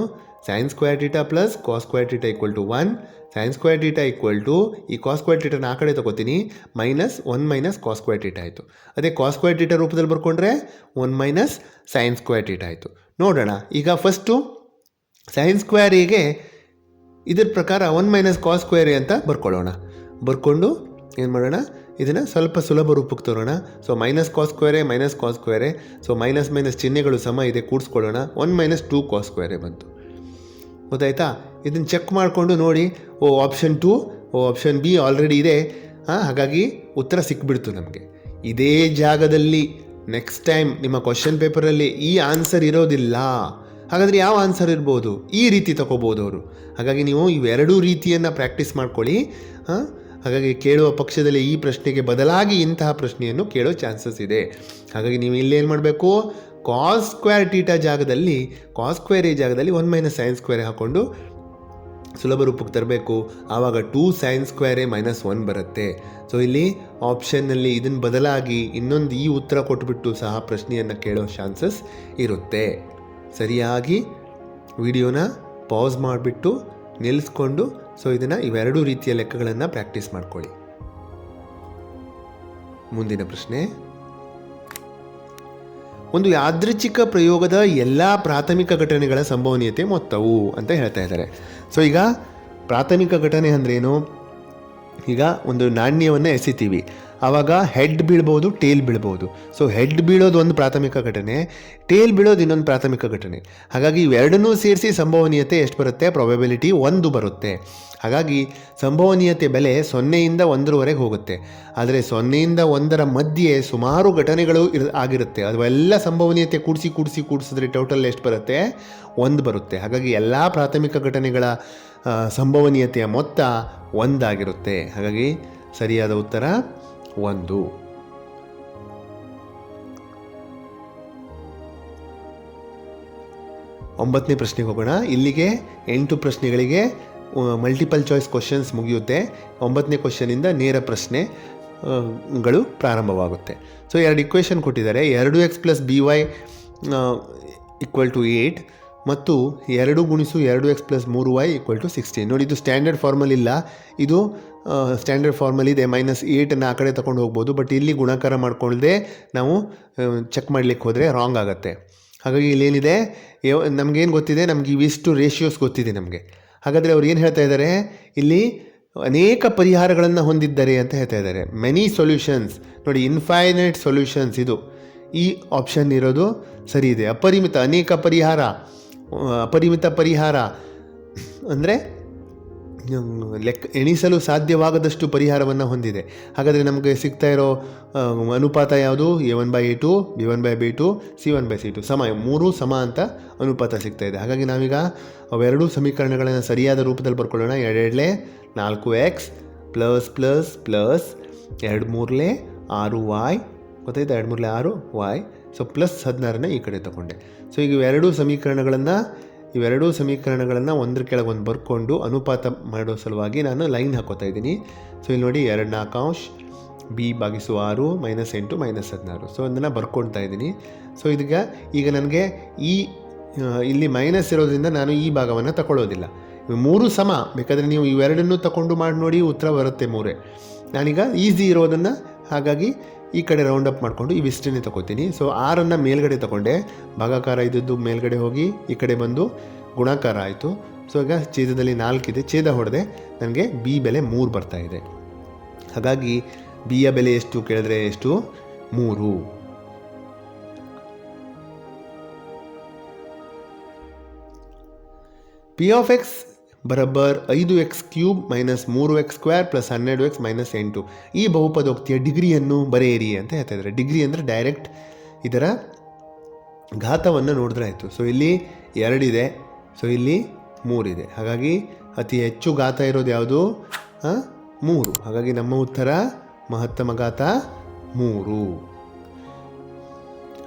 Sines square theta plus cos square theta equal to one sines square theta equal to ಈ ಕಾಸ್ ಸ್ಕ್ವೇರ್ ಟೀಟಾನ ಆ ಕಡೆ ತಗೋತೀನಿ minus one minus cos square theta ಆಯಿತು. ಅದೇ ಕಾಸ್ ಸ್ಕ್ವೇರ್ ಟೀಟಾ ರೂಪದಲ್ಲಿ ಬರ್ಕೊಂಡ್ರೆ one minus sines square theta ಆಯಿತು. ನೋಡೋಣ, ಈಗ ಫಸ್ಟು ಸೈನ್ಸ್ ಸ್ಕ್ವೇರಿಗೆ ಇದ್ರ ಪ್ರಕಾರ ಒನ್ ಮೈನಸ್ ಕಾಸ್ ಸ್ಕ್ವೇರ್ ಅಂತ ಬರ್ಕೊಳ್ಳೋಣ. ಬರ್ಕೊಂಡು ಏನು ಮಾಡೋಣ? ಇದನ್ನು ಸ್ವಲ್ಪ ಸುಲಭ ರೂಪಕ್ಕೆ ತರೋಣ. So minus cos square A minus cos square A so minus minus ಚಿಹ್ನೆಗಳು ಸಮ ಇದೆ, ಕೂಡಿಸ್ಕೊಳ್ಳೋಣ. One minus two cos square A ಬಂತು. ಗೊತ್ತಾಯ್ತಾ? ಇದನ್ನು ಚೆಕ್ ಮಾಡಿಕೊಂಡು ನೋಡಿ. ಓ option two oh option B already ಇದೆ. ಹಾಂ ಹಾಗಾಗಿ ಉತ್ತರ ಸಿಕ್ಬಿಡ್ತು ನಮಗೆ. ಇದೇ ಜಾಗದಲ್ಲಿ ನೆಕ್ಸ್ಟ್ ಟೈಮ್ ನಿಮ್ಮ ಕ್ವಶನ್ ಪೇಪರಲ್ಲಿ ಈ ಆನ್ಸರ್ ಇರೋದಿಲ್ಲ. ಹಾಗಾದರೆ ಯಾವ ಆನ್ಸರ್ ಇರ್ಬೋದು? ಈ ರೀತಿ ತಗೋಬೋದು ಅವರು. ಹಾಗಾಗಿ ನೀವು ಇವೆರಡೂ ರೀತಿಯನ್ನು ಪ್ರಾಕ್ಟೀಸ್ ಮಾಡ್ಕೊಳ್ಳಿ. ಹಾಂ ಹಾಗಾಗಿ ಕೇಳುವ ಪಕ್ಷದಲ್ಲಿ ಈ ಪ್ರಶ್ನೆಗೆ ಬದಲಾಗಿ ಇಂತಹ ಪ್ರಶ್ನೆಯನ್ನು ಕೇಳೋ ಚಾನ್ಸಸ್ ಇದೆ. ಹಾಗಾಗಿ ನೀವು ಇಲ್ಲೇನು ಮಾಡಬೇಕು? ಕಾಸ್ ಸ್ಕ್ವೇರ್ ಟೀಟಾ ಜಾಗದಲ್ಲಿ ಕಾಸ್ ಸ್ಕ್ವೇರ್ ಈ ಜಾಗದಲ್ಲಿ ಒನ್ ಮೈನಸ್ ಸೈನ್ ಸ್ಕ್ವೇರ್ ಹಾಕ್ಕೊಂಡು ಸುಲಭ ರೂಪಕ್ಕೆ ತರಬೇಕು. ಆವಾಗ two sine square A minus one ಬರುತ್ತೆ. ಸೊ ಇಲ್ಲಿ ಆಪ್ಷನ್ನಲ್ಲಿ ಇದನ್ನು ಬದಲಾಗಿ ಇನ್ನೊಂದು ಈ ಉತ್ತರ ಕೊಟ್ಬಿಟ್ಟು ಸಹ ಪ್ರಶ್ನೆಯನ್ನು ಕೇಳೋ ಚಾನ್ಸಸ್ ಇರುತ್ತೆ. ಸರಿಯಾಗಿ ವಿಡಿಯೋನ ಪಾಸ್ ಮಾಡಿಬಿಟ್ಟು ನಿಲ್ಲಿಸ್ಕೊಂಡು ಸೊ ಇದನ್ನು ಇವೆರಡೂ ರೀತಿಯ ಲೆಕ್ಕಗಳನ್ನು ಪ್ರಾಕ್ಟೀಸ್ ಮಾಡ್ಕೊಳ್ಳಿ. ಮುಂದಿನ ಪ್ರಶ್ನೆ. ಒಂದು ಯಾದೃಚ್ಛಿಕ ಪ್ರಯೋಗದ ಎಲ್ಲ ಪ್ರಾಥಮಿಕ ಘಟನೆಗಳ ಸಂಭವನೀಯತೆ ಮೊತ್ತವು ಅಂತ ಹೇಳ್ತಾ ಇದ್ದಾರೆ. ಸೊ ಈಗ ಪ್ರಾಥಮಿಕ ಘಟನೆ ಅಂದ್ರೇನು? ಈಗ ಒಂದು ನಾಣ್ಯವನ್ನು ಎಸಿತೀವಿ. ಆವಾಗ ಹೆಡ್ ಬೀಳ್ಬೋದು ಟೇಲ್ ಬೀಳ್ಬೋದು. ಸೊ ಹೆಡ್ ಬೀಳೋದು ಒಂದು ಪ್ರಾಥಮಿಕ ಘಟನೆ ಟೇಲ್ ಬೀಳೋದು ಇನ್ನೊಂದು ಪ್ರಾಥಮಿಕ ಘಟನೆ. ಹಾಗಾಗಿ ಇವೆರಡನ್ನೂ ಸೇರಿಸಿ ಸಂಭವನೀಯತೆ ಎಷ್ಟು ಬರುತ್ತೆ? ಪ್ರಾಬಬಿಲಿಟಿ ಒಂದು ಬರುತ್ತೆ. ಹಾಗಾಗಿ ಸಂಭವನೀಯತೆ ಬೆಲೆ ಸೊನ್ನೆಯಿಂದ ಒಂದರವರೆಗೆ ಹೋಗುತ್ತೆ. ಆದರೆ ಸೊನ್ನೆಯಿಂದ ಒಂದರ ಮಧ್ಯೆ ಸುಮಾರು ಘಟನೆಗಳು ಇರ್, ಆಗಿರುತ್ತೆ. ಅವೆಲ್ಲ ಸಂಭವನೀಯತೆ ಕೂಡಿಸಿ ಕೂಡಿಸಿ, ಕೂಡಿಸಿದ್ರೆ ಟೋಟಲ್ ಎಷ್ಟು ಬರುತ್ತೆ? ಒಂದು ಬರುತ್ತೆ. ಹಾಗಾಗಿ ಎಲ್ಲ ಪ್ರಾಥಮಿಕ ಘಟನೆಗಳ ಸಂಭವನೀಯತೆಯ ಮೊತ್ತ ಒಂದಾಗಿರುತ್ತೆ. ಹಾಗಾಗಿ ಸರಿಯಾದ ಉತ್ತರ ಒಂದು. ಒಂಬತ್ತನೇ ಪ್ರಶ್ನೆಗೆ ಹೋಗೋಣ. ಇಲ್ಲಿಗೆ ಎಂಟು ಪ್ರಶ್ನೆಗಳಿಗೆ ಮಲ್ಟಿಪಲ್ ಚಾಯ್ಸ್ ಕ್ವಶನ್ಸ್ ಮುಗಿಯುತ್ತೆ. ಒಂಬತ್ತನೇ ಕ್ವಶನಿಂದ ನೇರ ಪ್ರಶ್ನೆ ಗಳು ಪ್ರಾರಂಭವಾಗುತ್ತೆ. ಸೊ ಎರಡು ಇಕ್ವೇಷನ್ ಕೊಟ್ಟಿದ್ದಾರೆ. ಎರಡು X plus B Y equal to eight ಮತ್ತು ಎರಡು ಗುಣಿಸು ಎರಡು ಎಕ್ಸ್ ಪ್ಲಸ್ ಮೂರು ವೈ ಈಕ್ವಲ್ ಟು ಸಿಕ್ಸ್ಟೀನ್ ನೋಡಿ, ಇದು ಸ್ಟ್ಯಾಂಡರ್ಡ್ ಫಾರ್ಮಲ್ ಇಲ್ಲ. ಇದು ಸ್ಟ್ಯಾಂಡರ್ಡ್ ಫಾರ್ಮಲ್ ಇದೆ ಮೈನಸ್ ಏಯ್ಟನ್ನು ಆ ಕಡೆ ತಗೊಂಡು ಹೋಗ್ಬೋದು. ಬಟ್ ಇಲ್ಲಿ ಗುಣಾಕಾರ ಮಾಡ್ಕೊಳ್ಳದೆ ನಾವು ಚೆಕ್ ಮಾಡಲಿಕ್ಕೆ ಹೋದರೆ ರಾಂಗ್ ಆಗುತ್ತೆ. ಹಾಗಾಗಿ ಇಲ್ಲೇನಿದೆ ನಮಗೇನು ಗೊತ್ತಿದೆ, ನಮಗೆ ಇವಿಷ್ಟು ರೇಷಿಯೋಸ್ ಗೊತ್ತಿದೆ ನಮಗೆ. ಹಾಗಾದರೆ ಅವ್ರು ಏನು ಹೇಳ್ತಾ ಇದ್ದಾರೆ ಇಲ್ಲಿ ಅನೇಕ ಪರಿಹಾರಗಳನ್ನು ಹೊಂದಿದ್ದಾರೆ ಅಂತ ಹೇಳ್ತಾ ಇದ್ದಾರೆ ಮೆನಿ ಸೊಲ್ಯೂಷನ್ಸ್ ನೋಡಿ ಇನ್ಫೈನೈಟ್ ಸೊಲ್ಯೂಷನ್ಸ್ ಇದು. ಈ ಆಪ್ಷನ್ ಇರೋದು ಸರಿ ಇದೆ. ಅಪರಿಮಿತ, ಅನೇಕ ಪರಿಹಾರ. ಅಪರಿಮಿತ ಪರಿಹಾರ. ಅಂದರೆ ಲೆಕ್ಕ, ಎಣಿಸಲು ಸಾಧ್ಯವಾಗದಷ್ಟು ಪರಿಹಾರವನ್ನು ಹೊಂದಿದೆ. ಹಾಗಾದರೆ ನಮಗೆ ಸಿಗ್ತಾ ಇರೋ ಅನುಪಾತ ಯಾವುದು? A one by A two, B one by B two, C one by C two. ಸಮ, ಮೂರು ಸಮ ಅಂತ ಅನುಪಾತ ಸಿಗ್ತಾ ಇದೆ. ಹಾಗಾಗಿ ನಾವೀಗ ಅವೆರಡೂ ಸಮೀಕರಣಗಳನ್ನು ಸರಿಯಾದ ರೂಪದಲ್ಲಿ ಬರ್ಕೊಳ್ಳೋಣ. ಎರಡೆರಡಲೇ ನಾಲ್ಕು ಎಕ್ಸ್, ಪ್ಲಸ್ ಪ್ಲಸ್ ಪ್ಲಸ್, ಎರಡು ಮೂರಲೆ, ಆರು ವಾಯ್ ಗೊತ್ತಾಯ್ತಾ? ಎರಡು ಮೂರಲೆ ಆರು ವಾಯ್ ಸೊ, ಪ್ಲಸ್ ಹದಿನಾರನ್ನ ಈ ಕಡೆ ತಗೊಂಡೆ. ಸೊ, ಈಗ ಎರಡೂ ಸಮೀಕರಣಗಳನ್ನು ಇವೆರಡೂ ಸಮೀಕರಣಗಳನ್ನು ಒಂದ್ರ ಕೆಳಗೆ ಒಂದು ಬರ್ಕೊಂಡು ಅನುಪಾತ ಮಾಡೋ ಸಲುವಾಗಿ ನಾನು ಲೈನ್ ಹಾಕೋತಾ ಇದ್ದೀನಿ. ಸೊ ಇಲ್ಲಿ ನೋಡಿ ಎರಡು ನಾಲ್ಕಾಂಶ ಬಿ ಬಾಗಿಸು ಆರು ಮೈನಸ್ ಎಂಟು ಮೈನಸ್ ಹದಿನಾರು. ಸೊ ಅದನ್ನು ಬರ್ಕೊಳ್ತಾ ಇದ್ದೀನಿ. ಸೊ ಇದೀಗ ಈಗ ನನಗೆ ಈ ಇಲ್ಲಿ ಮೈನಸ್ ಇರೋದ್ರಿಂದ ನಾನು ಈ ಭಾಗವನ್ನು ತಗೊಳ್ಳೋದಿಲ್ಲ ಮೂರು ಸಮ, ಬೇಕಾದರೆ ನೀವು ಇವೆರಡನ್ನೂ ತಗೊಂಡು ಮಾಡಿ ನೋಡಿ ಉತ್ತರ ಬರುತ್ತೆ ಮೂರೇ. ನಾನೀಗ ಈಸಿ ಇರೋದನ್ನು ಹಾಗಾಗಿ ಈ ಕಡೆ ರೌಂಡ್ ಅಪ್ ಮಾಡಿಕೊಂಡು ಇವಿಷ್ಟನ್ನೇ ತಗೋತೀನಿ. ಸೊ ಆರನ್ನು ಮೇಲ್ಗಡೆ ತಗೊಂಡೆ. ಭಾಗಾಕಾರ ಇದ್ದದ್ದು ಮೇಲ್ಗಡೆ ಹೋಗಿ ಈ ಕಡೆ ಬಂದು ಗುಣಾಕಾರ ಆಯಿತು. ಸೊ ಈಗ ಛೇದದಲ್ಲಿ ನಾಲ್ಕಿದೆ ಛೇದ ಹೊಡೆದೆ ನನಗೆ ಬಿ ಬೆಲೆ ಮೂರು ಬರ್ತಾ ಇದೆ. ಹಾಗಾಗಿ ಬಿಯ ಬೆಲೆ ಎಷ್ಟು ಕೇಳಿದ್ರೆ ಎಷ್ಟು? ಮೂರು. ಪಿ ಆಫ್ ಎಕ್ಸ್ ಬರಬ್ಬರ್ ಐದು ಎಕ್ಸ್ ಕ್ಯೂಬ್ ಮೈನಸ್ ಮೂರು ಎಕ್ಸ್ ಸ್ಕ್ವೇರ್ ಪ್ಲಸ್ ಹನ್ನೆರಡು ಎಕ್ಸ್ ಮೈನಸ್ ಎಂಟು. ಈ ಬಹುಪದೋಕ್ತಿಯ ಡಿಗ್ರಿಯನ್ನು ಬರೆಯಿರಿ ಅಂತ ಹೇಳ್ತಾ ಇದ್ದಾರೆ. ಡಿಗ್ರಿ ಅಂದರೆ ಡೈರೆಕ್ಟ್ ಇದರ ಘಾತವನ್ನು ನೋಡಿದ್ರೆ ಆಯಿತು. ಸೊ ಇಲ್ಲಿ ಎರಡಿದೆ. ಸೊ ಇಲ್ಲಿ ಮೂರಿದೆ. ಹಾಗಾಗಿ ಅತಿ ಹೆಚ್ಚು ಘಾತ ಇರೋದು ಯಾವುದು? ಮೂರು. ಹಾಗಾಗಿ ನಮ್ಮ ಉತ್ತರ ಮಹತ್ತಮ ಘಾತ ಮೂರು.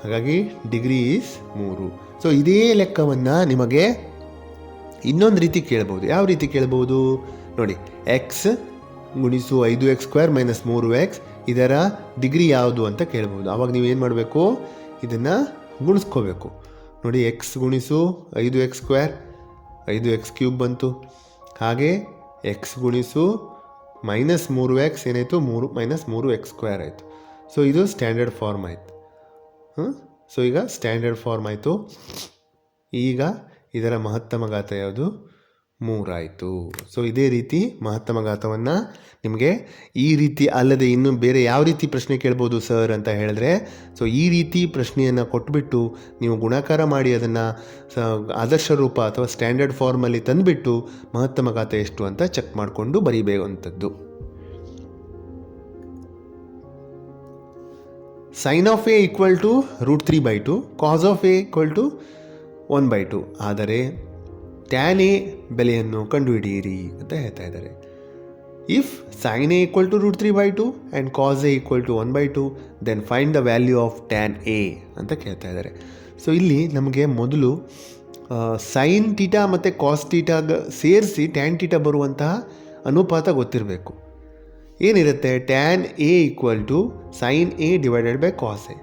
ಹಾಗಾಗಿ ಡಿಗ್ರಿ ಈಸ್ ಮೂರು. ಸೊ ಇದೇ ಲೆಕ್ಕವನ್ನು ನಿಮಗೆ ಇನ್ನೊಂದು ರೀತಿ ಕೇಳ್ಬೋದು. ಯಾವ ರೀತಿ ಕೇಳ್ಬೋದು? ನೋಡಿ ಎಕ್ಸ್ ಗುಣಿಸು ಐದು ಎಕ್ಸ್ ಸ್ಕ್ವೇರ್ ಮೈನಸ್ ಮೂರು ಎಕ್ಸ್, ಇದರ ಡಿಗ್ರಿ ಯಾವುದು ಅಂತ ಕೇಳ್ಬೋದು. ಆವಾಗ ನೀವು ಏನು ಮಾಡಬೇಕು? ಇದನ್ನು ಗುಣಿಸ್ಕೋಬೇಕು. ನೋಡಿ ಎಕ್ಸ್ ಗುಣಿಸು ಐದು ಎಕ್ಸ್ ಸ್ಕ್ವೇರ್, ಐದು ಎಕ್ಸ್ ಕ್ಯೂಬ್ ಬಂತು. ಹಾಗೆ ಎಕ್ಸ್ ಗುಣಿಸು ಮೈನಸ್ ಮೂರು ಎಕ್ಸ್, ಏನಾಯಿತು? ಮೂರು, ಮೈನಸ್ ಮೂರು ಎಕ್ಸ್ ಸ್ಕ್ವೇರ್ ಆಯಿತು. ಸೊ ಇದು ಸ್ಟ್ಯಾಂಡರ್ಡ್ ಫಾರ್ಮ್ ಆಯಿತು. ಸೊ ಈಗ ಸ್ಟ್ಯಾಂಡರ್ಡ್ ಫಾರ್ಮ್ ಆಯಿತು. ಈಗ ಇದರ ಮಹತ್ತಮ ಘಾತ ಯಾವುದು? ಮೂರಾಯಿತು. ಸೊ ಇದೇ ರೀತಿ ಮಹತ್ತಮ ಘಾತವನ್ನು ನಿಮಗೆ ಈ ರೀತಿ ಅಲ್ಲದೆ ಇನ್ನೂ ಬೇರೆ ಯಾವ ರೀತಿ ಪ್ರಶ್ನೆ ಕೇಳ್ಬೋದು ಸರ್ ಅಂತ ಹೇಳಿದ್ರೆ ಸೊ ಈ ರೀತಿ ಪ್ರಶ್ನೆಯನ್ನು ಕೊಟ್ಬಿಟ್ಟು ನೀವು ಗುಣಾಕಾರ ಮಾಡಿ ಅದನ್ನು ಆದರ್ಶ ರೂಪ ಅಥವಾ ಸ್ಟ್ಯಾಂಡರ್ಡ್ ಫಾರ್ಮಲ್ಲಿ ತಂದುಬಿಟ್ಟು ಮಹತ್ತಮ ಘಾತ ಎಷ್ಟು ಅಂತ ಚೆಕ್ ಮಾಡಿಕೊಂಡು ಬರೀಬೇಕಂಥದ್ದು sine of A equal to root three by two cos of A equal to one by two. ಆದರೆ ಟ್ಯಾನ್ ಎ ಬೆಲೆಯನ್ನು ಕಂಡುಹಿಡಿಯಿರಿ ಅಂತ ಹೇಳ್ತಾ ಇದ್ದಾರೆ. If sine A equal to root three by two and cos A equal to one by two then find the value of tan A ಅಂತ ಕೇಳ್ತಾ ಇದ್ದಾರೆ. ಸೊ ಇಲ್ಲಿ ನಮಗೆ ಮೊದಲು ಸೈನ್ ಟೀಟಾ ಮತ್ತು ಕಾಸ್ ಟೀಟಾಗ ಸೇರಿಸಿ ಟ್ಯಾನ್ ಟೀಟಾ ಬರುವಂತಹ ಅನುಪಾತ ಗೊತ್ತಿರಬೇಕು. ಏನಿರುತ್ತೆ? Tan A equal to sine A divided by cos A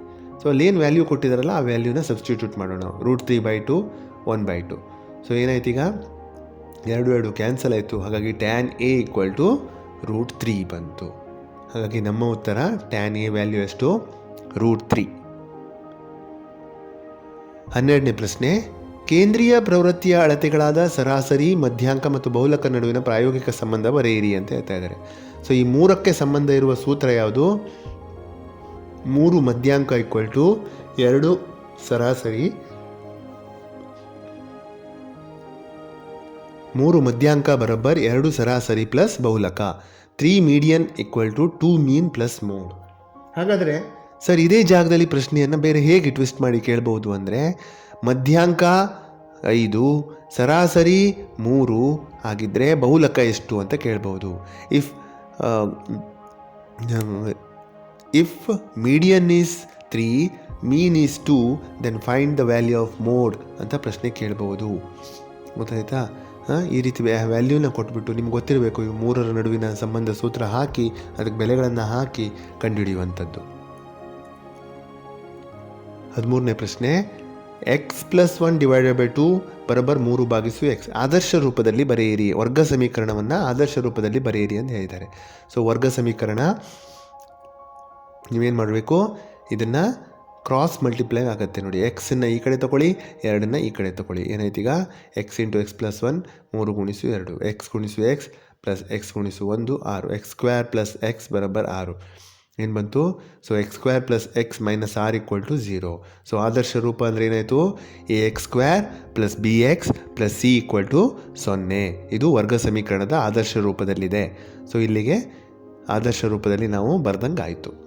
so ಅಲ್ಲೇನು ವ್ಯಾಲ್ಯೂ ಕೊಟ್ಟಿದ್ದಾರಲ್ಲ ಆ ವ್ಯಾಲ್ಯೂನ ಸಬ್ಸ್ಟಿಟ್ಯೂಟ್ ಮಾಡೋಣ root three by two one by two so ಏನಾಯ್ತು ಈಗ ಎರಡು ಎರಡು ಕ್ಯಾನ್ಸಲ್ ಆಯಿತು. ಹಾಗಾಗಿ tan A equal to root three ಬಂತು. ಹಾಗಾಗಿ ನಮ್ಮ ಉತ್ತರ ಟ್ಯಾನ್ ಎ ವ್ಯಾಲ್ಯೂ ಎಷ್ಟು? ರೂಟ್ ತ್ರೀ ಹನ್ನೆರಡನೇ ಪ್ರಶ್ನೆ. ಕೇಂದ್ರೀಯ ಪ್ರವೃತ್ತಿಯ ಅಳತೆಗಳಾದ ಸರಾಸರಿ, ಮಧ್ಯಾಂಕ ಮತ್ತು ಬಹುಲಕ ನಡುವಿನ ಪ್ರಾಯೋಗಿಕ ಸಂಬಂಧ ಬರೆಯಿರಿ ಅಂತ ಹೇಳ್ತಾ ಇದ್ದಾರೆ. ಸೊ ಈ ಮೂರಕ್ಕೆ ಸಂಬಂಧ ಇರುವ ಸೂತ್ರ ಯಾವುದು? ಮೂರು ಮಧ್ಯಾಂಕ ಈಕ್ವಲ್ ಟು ಎರಡು ಸರಾಸರಿ. ಮೂರು ಮಧ್ಯಾಂಕ ಬರಬ್ಬರ್ ಎರಡು ಸರಾಸರಿ plus ಬಹುಲಕ. Three median equal to two mean plus mode ಹಾಗಾದರೆ ಸರ್, ಇದೇ ಜಾಗದಲ್ಲಿ ಪ್ರಶ್ನೆಯನ್ನು ಬೇರೆ ಹೇಗೆ ಟ್ವಿಸ್ಟ್ ಮಾಡಿ ಕೇಳಬಹುದು ಅಂದರೆ, ಮಧ್ಯಾಂಕ ಐದು, ಸರಾಸರಿ ಮೂರು ಆಗಿದ್ದರೆ ಬಹುಲಕ ಎಷ್ಟು ಅಂತ ಕೇಳ್ಬೋದು if if median is three mean is two then find the value of mode ಅಂತ ಪ್ರಶ್ನೆ ಕೇಳಬಹುದು. ಗೊತ್ತಾಯ್ತಾ? ಹಾಂ, ಈ ರೀತಿ ವ್ಯಾಲ್ಯೂನ ಕೊಟ್ಬಿಟ್ಟು ನಿಮ್ಗೆ ಗೊತ್ತಿರಬೇಕು ಈ ಮೂರರ ನಡುವಿನ ಸಂಬಂಧ ಸೂತ್ರ ಹಾಕಿ, ಅದಕ್ಕೆ ಬೆಲೆಗಳನ್ನು ಹಾಕಿ ಕಂಡುಹಿಡಿಯುವಂಥದ್ದು. ಹದಿಮೂರನೇ ಪ್ರಶ್ನೆ X plus one divided by two ಬರೋಬ್ಬರ್ ಮೂರು ಭಾಗಿಸು ಎಕ್ಸ್ ಆದರ್ಶ ರೂಪದಲ್ಲಿ ಬರೆಯಿರಿ. ವರ್ಗ ಸಮೀಕರಣವನ್ನು ಆದರ್ಶ ರೂಪದಲ್ಲಿ ಬರೆಯಿರಿ ಅಂತ ಹೇಳಿದ್ದಾರೆ. ಸೊ ವರ್ಗ ಸಮೀಕರಣ ನೀವೇನು ಮಾಡಬೇಕು? ಇದನ್ನು ಕ್ರಾಸ್ ಮಲ್ಟಿಪ್ಲೈ ಆಗುತ್ತೆ ನೋಡಿ. ಎಕ್ಸನ್ನು ಈ ಕಡೆ ತೊಗೊಳ್ಳಿ ಎರಡನ್ನ ಈ ಕಡೆ ತೊಗೊಳ್ಳಿ. ಏನಾಯ್ತು ಈಗ? X into X plus one ಮೂರು ಗುಣಿಸು ಎರಡು. ಎಕ್ಸ್ ಗುಣಿಸು ಎಕ್ಸ್ ಪ್ಲಸ್ ಎಕ್ಸ್ ಗುಣಿಸು ಒಂದು, ಆರು. ಎಕ್ಸ್ ಸ್ಕ್ವೇರ್ ಪ್ಲಸ್ ಎಕ್ಸ್ ಬರೋಬ್ಬರ್ ಆರು. ಏನು ಬಂತು? So X square plus X minus R equal to zero so ಆದರ್ಶ ರೂಪ ಅಂದರೆ ಏನಾಯಿತು? A X square plus B X plus C equal to ಸೊನ್ನೆ. ಇದು ವರ್ಗ ಸಮೀಕರಣದ ಆದರ್ಶ ರೂಪದಲ್ಲಿದೆ. ಸೊ ಇಲ್ಲಿಗೆ ಆದರ್ಶ ರೂಪದಲ್ಲಿ ನಾವು ಬರ್ದಂಗೆ ಆಯಿತು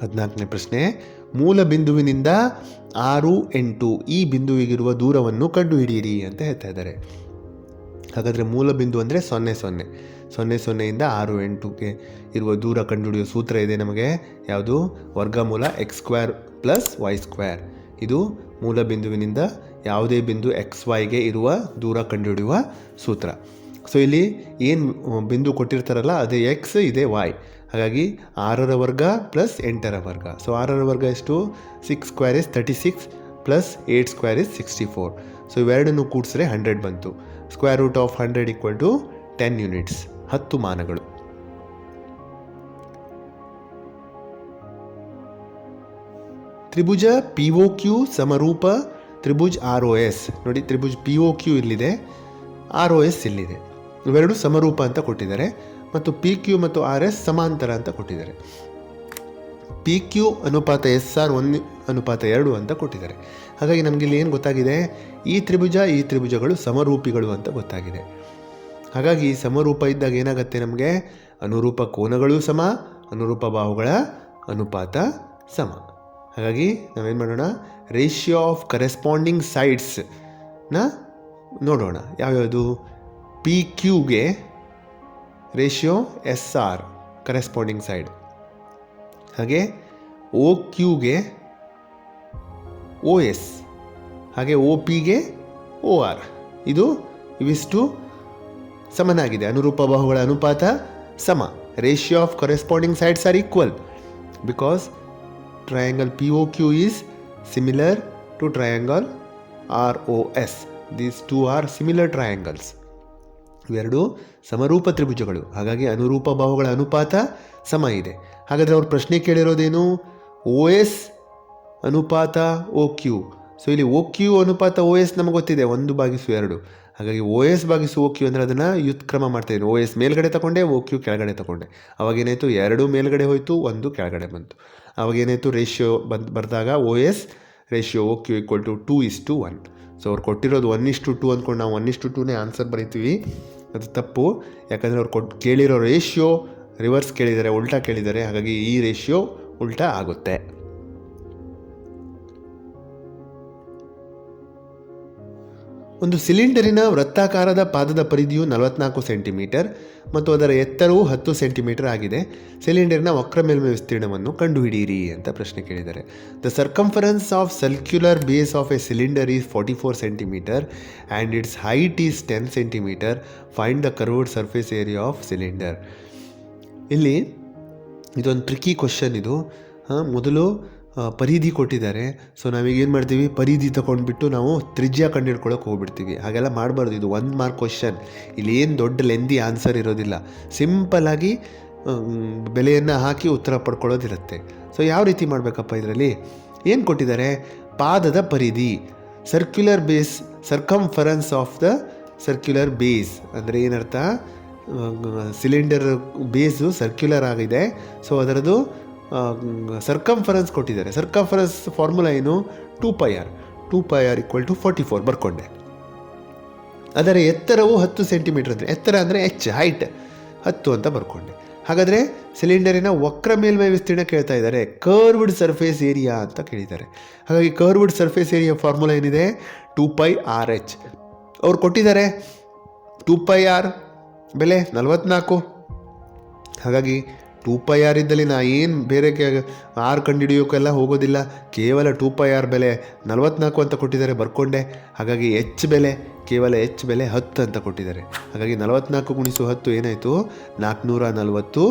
ಹದಿನಾಲ್ಕನೇ ಪ್ರಶ್ನೆ, ಮೂಲ ಬಿಂದುವಿನಿಂದ ಆರು ಎಂಟು ಈ ಬಿಂದುವಿಗಿರುವ ದೂರವನ್ನು ಕಂಡುಹಿಡಿಯಿರಿ ಅಂತ ಹೇಳ್ತಾ ಇದ್ದಾರೆ. ಹಾಗಾದರೆ ಮೂಲ ಬಿಂದು ಅಂದರೆ ಸೊನ್ನೆ ಸೊನ್ನೆ. ಸೊನ್ನೆ ಸೊನ್ನೆಯಿಂದ ಆರು ಎಂಟುಗೆ ಇರುವ ದೂರ ಕಂಡುಹಿಡಿಯೋ ಸೂತ್ರ ಇದೆ ನಮಗೆ. ಯಾವುದು? ವರ್ಗಮೂಲ X square plus Y square ಇದು ಮೂಲ ಬಿಂದುವಿನಿಂದ ಯಾವುದೇ ಬಿಂದು ಎಕ್ಸ್ ವೈಗೆ ಇರುವ ದೂರ ಕಂಡುಹಿಡಿಯುವ ಸೂತ್ರ. ಸೊ ಇಲ್ಲಿ ಏನು ಬಿಂದು ಕೊಟ್ಟಿರ್ತಾರಲ್ಲ, ಅದೇ ಎಕ್ಸ್ ಇದೆ ವೈ ಹಾಗಾಗಿ ಆರರ ವರ್ಗ ಪ್ಲಸ್ ಎಂಟರ ವರ್ಗ. ಸೊ ಆರರ ವರ್ಗ ಎಷ್ಟು? Six square is thirty six plus eight square is sixty four so ಇವೆರಡನ್ನು ಕೂಡಿಸಿದ್ರೆ ಹಂಡ್ರೆಡ್ ಬಂತು. Square root of hundred equal to ten units ಹತ್ತು ಮಾನಗಳು. ತ್ರಿಭುಜ ಪಿ ಒ ಕ್ಯೂ ಸಮರೂಪ ತ್ರಿಭುಜ್ ಆರ್ ಒ ಎಸ್ ನೋಡಿ, ತ್ರಿಭುಜ್ ಪಿ ಒ ಕ್ಯೂ ಇಲ್ಲಿದೆ ಆರ್ ಒ ಎಸ್ ಇಲ್ಲಿದೆ. ಇವೆರಡು ಸಮರೂಪ ಅಂತ ಕೊಟ್ಟಿದ್ದಾರೆ. ಮತ್ತು ಪಿ ಕ್ಯೂ ಮತ್ತು ಆರ್ ಎಸ್ ಸಮಾಂತರ ಅಂತ ಕೊಟ್ಟಿದ್ದಾರೆ. ಪಿ ಕ್ಯೂ ಅನುಪಾತ ಎಸ್ ಆರ್ ಒನ್ ಅನುಪಾತ ಎರಡು ಅಂತ ಕೊಟ್ಟಿದ್ದಾರೆ. ಹಾಗಾಗಿ ನಮಗೆ ಇಲ್ಲಿ ಏನು ಗೊತ್ತಾಗಿದೆ? ಈ ತ್ರಿಭುಜ, ಈ ತ್ರಿಭುಜಗಳು ಸಮರೂಪಿಗಳು ಅಂತ ಗೊತ್ತಾಗಿದೆ. ಹಾಗಾಗಿ ಈ ಸಮರೂಪ ಇದ್ದಾಗ ಏನಾಗುತ್ತೆ ನಮಗೆ? ಅನುರೂಪ ಕೋನಗಳು ಸಮ, ಅನುರೂಪ ಬಾಹುಗಳ ಅನುಪಾತ ಸಮ. ಹಾಗಾಗಿ ನಾವೇನು ಮಾಡೋಣ? ರೇಷಿಯೋ ಆಫ್ ಕರೆಸ್ಪಾಂಡಿಂಗ್ ಸೈಡ್ಸ್ನ ನೋಡೋಣ. ಯಾವ್ಯಾವುದು? P ಕ್ಯೂಗೆ ratio S R corresponding side ಹಾಗೆ ಓ ಕ್ಯೂಗೆ ಓ ಎಸ್ ಹಾಗೆ ಓ ಪಿಗೆ ಓ ಆರ್ ಇದು ಇವಿಷ್ಟು ಸಮನಾಗಿದೆ. ಅನುರೂಪ ಬಾಹುಗಳ ಅನುಪಾತ ಸಮ. Ratio of corresponding sides are equal because triangle P O Q is similar to triangle R O S these two are similar triangles ಇವೆರಡು ಸಮರೂಪ ತ್ರಿಭುಜಗಳು. ಹಾಗಾಗಿ ಅನುರೂಪ ಬಾಹುಗಳ ಅನುಪಾತ ಸಮ ಇದೆ. ಹಾಗಾದರೆ ಅವರು ಪ್ರಶ್ನೆ ಕೇಳಿರೋದೇನು? ಓ ಎಸ್ ಅನುಪಾತ ಓ ಕ್ಯೂ ಸೊ ಇಲ್ಲಿ ಓ ಕ್ಯೂ ಅನುಪಾತ ಓ ಎಸ್ ನಮಗೆ ಗೊತ್ತಿದೆ. ಒಂದು ಬಾಗಿಸು ಎರಡು. ಹಾಗಾಗಿ ಓ ಎಸ್ ಭಾಗಿಸು ಓ ಕ್ಯೂ ಅಂದರೆ ಅದನ್ನು ವ್ಯುತ್ಕ್ರಮ ಮಾಡ್ತಾಯಿದ್ದೀನಿ ಓ ಎಸ್ ಮೇಲ್ಗಡೆ ತಗೊಂಡೆ ಓ ಕ್ಯೂ ಕೆಳಗಡೆ ತಗೊಂಡೆ. ಅವಾಗೇನಾಯಿತು ಎರಡು ಮೇಲ್ಗಡೆ ಹೋಯಿತು, ಒಂದು ಕೆಳಗಡೆ ಬಂತು. ಅವಾಗೇನಾಯಿತು ರೇಷಿಯೋ ಬಂದು, ಬರೆದಾಗ O S ratio O Q equal to two is to one so ಅವ್ರು ಕೊಟ್ಟಿರೋದು ಒನ್ ಇಷ್ಟು ಟು ಅಂದ್ಕೊಂಡು ನಾವು ಒನ್ ಇಷ್ಟು ಟೂನೇ ಆನ್ಸರ್ ಬರಿತೀವಿ. ಅದು ತಪ್ಪು. ಯಾಕಂದರೆ ಅವ್ರು ಕೊಟ್ಟು ಕೇಳಿರೋ ರೇಷಿಯೋ, ರಿವರ್ಸ್ ಕೇಳಿದ್ದಾರೆ, ಉಲ್ಟಾ ಕೇಳಿದ್ದಾರೆ. ಹಾಗಾಗಿ ಈ ರೇಷಿಯೋ ಉಲ್ಟಾ ಆಗುತ್ತೆ. ಒಂದು ಸಿಲಿಂಡರಿನ ವೃತ್ತಾಕಾರದ ಪಾದದ ಪರಿಧಿಯು ನಲವತ್ನಾಲ್ಕು ಸೆಂಟಿಮೀಟರ್ ಮತ್ತು ಅದರ ಎತ್ತರವು ಹತ್ತು ಸೆಂಟಿಮೀಟರ್ ಆಗಿದೆ. ಸಿಲಿಂಡರ್ನ ವಕ್ರ ಮೇಲ್ಮೈ ವಿಸ್ತೀರ್ಣವನ್ನು ಕಂಡುಹಿಡಿಯಿರಿ ಅಂತ ಪ್ರಶ್ನೆ ಕೇಳಿದ್ದಾರೆ. The circumference of circular base of a cylinder is forty four centimeter and its height is ten centimeter find the curved surface area of cylinder ಇಲ್ಲಿ ಇದೊಂದು ಟ್ರಿಕಿ ಕ್ವಶನ್ ಇದು. ಮೊದಲು ಪರಿಧಿ ಕೊಟ್ಟಿದ್ದಾರೆ. ಸೊ ನಾವೀಗೇನು ಮಾಡ್ತೀವಿ? ಪರಿಧಿ ತೊಗೊಂಡ್ಬಿಟ್ಟು ನಾವು ತ್ರಿಜ್ಯ ಕಂಡುಹಿಡ್ಕೊಳ್ಳೋಕೆ ಹೋಗ್ಬಿಡ್ತೀವಿ. ಹಾಗೆಲ್ಲ ಮಾಡಬಾರ್ದು. ಇದು ಒಂದು ಮಾರ್ಕ್ ಕ್ವಶನ್. ಏನು ದೊಡ್ಡ ಲೆಂದಿ ಆನ್ಸರ್ ಇರೋದಿಲ್ಲ. ಸಿಂಪಲಾಗಿ ಬೆಲೆಯನ್ನು ಹಾಕಿ ಉತ್ತರ ಪಡ್ಕೊಳ್ಳೋದಿರುತ್ತೆ. ಸೊ ಯಾವ ರೀತಿ ಮಾಡಬೇಕಪ್ಪ ಇದರಲ್ಲಿ? ಏನು ಕೊಟ್ಟಿದ್ದಾರೆ? ಪಾದದ ಪರಿಧಿ. Circular base circumference of the circular base ಅಂದರೆ ಏನರ್ಥ? ಸಿಲಿಂಡರ್ ಬೇಸು ಸರ್ಕ್ಯುಲರ್ ಆಗಿದೆ. ಸೊ ಅದರದ್ದು ಸರ್ಕಂಫರೆನ್ಸ್ ಕೊಟ್ಟಿದ್ದಾರೆ. ಸರ್ಕಂಫರೆನ್ಸ್ ಫಾರ್ಮುಲಾ ಏನು? Two pi R two pi R equal to forty four ಬರ್ಕೊಂಡೆ. ಅದರ ಎತ್ತರವು ಹತ್ತು ಸೆಂಟಿಮೀಟರ್ ಅಂದರೆ ಎತ್ತರ ಅಂದರೆ ಎಚ್ ಹೈಟ್ ಹತ್ತು ಅಂತ ಬರ್ಕೊಂಡೆ. ಹಾಗಾದರೆ ಸಿಲಿಂಡರಿನ ವಕ್ರ ಮೇಲ್ಮೈ ವಿಸ್ತೀರ್ಣ ಕೇಳ್ತಾ ಇದ್ದಾರೆ. ಕರ್ವ್ಡ್ ಸರ್ಫೇಸ್ ಏರಿಯಾ ಅಂತ ಕೇಳಿದ್ದಾರೆ. ಹಾಗಾಗಿ ಕರ್ವ್ಡ್ ಸರ್ಫೇಸ್ ಏರಿಯಾ ಫಾರ್ಮುಲಾ ಏನಿದೆ? ಟೂ ಪೈ ಆರ್ ಎಚ್ ಅವ್ರು ಕೊಟ್ಟಿದ್ದಾರೆ. ಟೂ ಪೈ ಆರ್ ಬೆಲೆ ನಲವತ್ನಾಲ್ಕು. ಹಾಗಾಗಿ ಟೂ ಪೈ ಆರ್ ಇದ್ದಲ್ಲಿ ನಾ ಏನು ಬೇರೆ ಆರ್ ಕಂಡುಹಿಡಿಯೋಕ್ಕೆಲ್ಲ ಹೋಗೋದಿಲ್ಲ. ಕೇವಲ ಟೂ ಪೈ ಆರ್ ಬೆಲೆ ನಲವತ್ನಾಲ್ಕು ಅಂತ ಕೊಟ್ಟಿದ್ದಾರೆ ಬರ್ಕೊಂಡೆ. ಹಾಗಾಗಿ ಎಚ್ ಬೆಲೆ, ಕೇವಲ ಎಚ್ ಬೆಲೆ ಹತ್ತು ಅಂತ ಕೊಟ್ಟಿದ್ದಾರೆ. ಹಾಗಾಗಿ ನಲವತ್ನಾಲ್ಕು ಗುಣಿಸು ಹತ್ತು ಏನಾಯಿತು? ನಾಲ್ಕುನೂರ ನಲವತ್ತು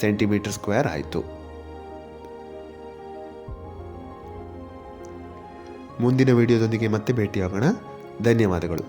ಸೆಂಟಿಮೀಟರ್ ಸ್ಕ್ವೇರ್ ಆಯಿತು. ಮುಂದಿನ ವಿಡಿಯೋದೊಂದಿಗೆ ಮತ್ತೆ ಭೇಟಿಯಾಗೋಣ. ಧನ್ಯವಾದಗಳು.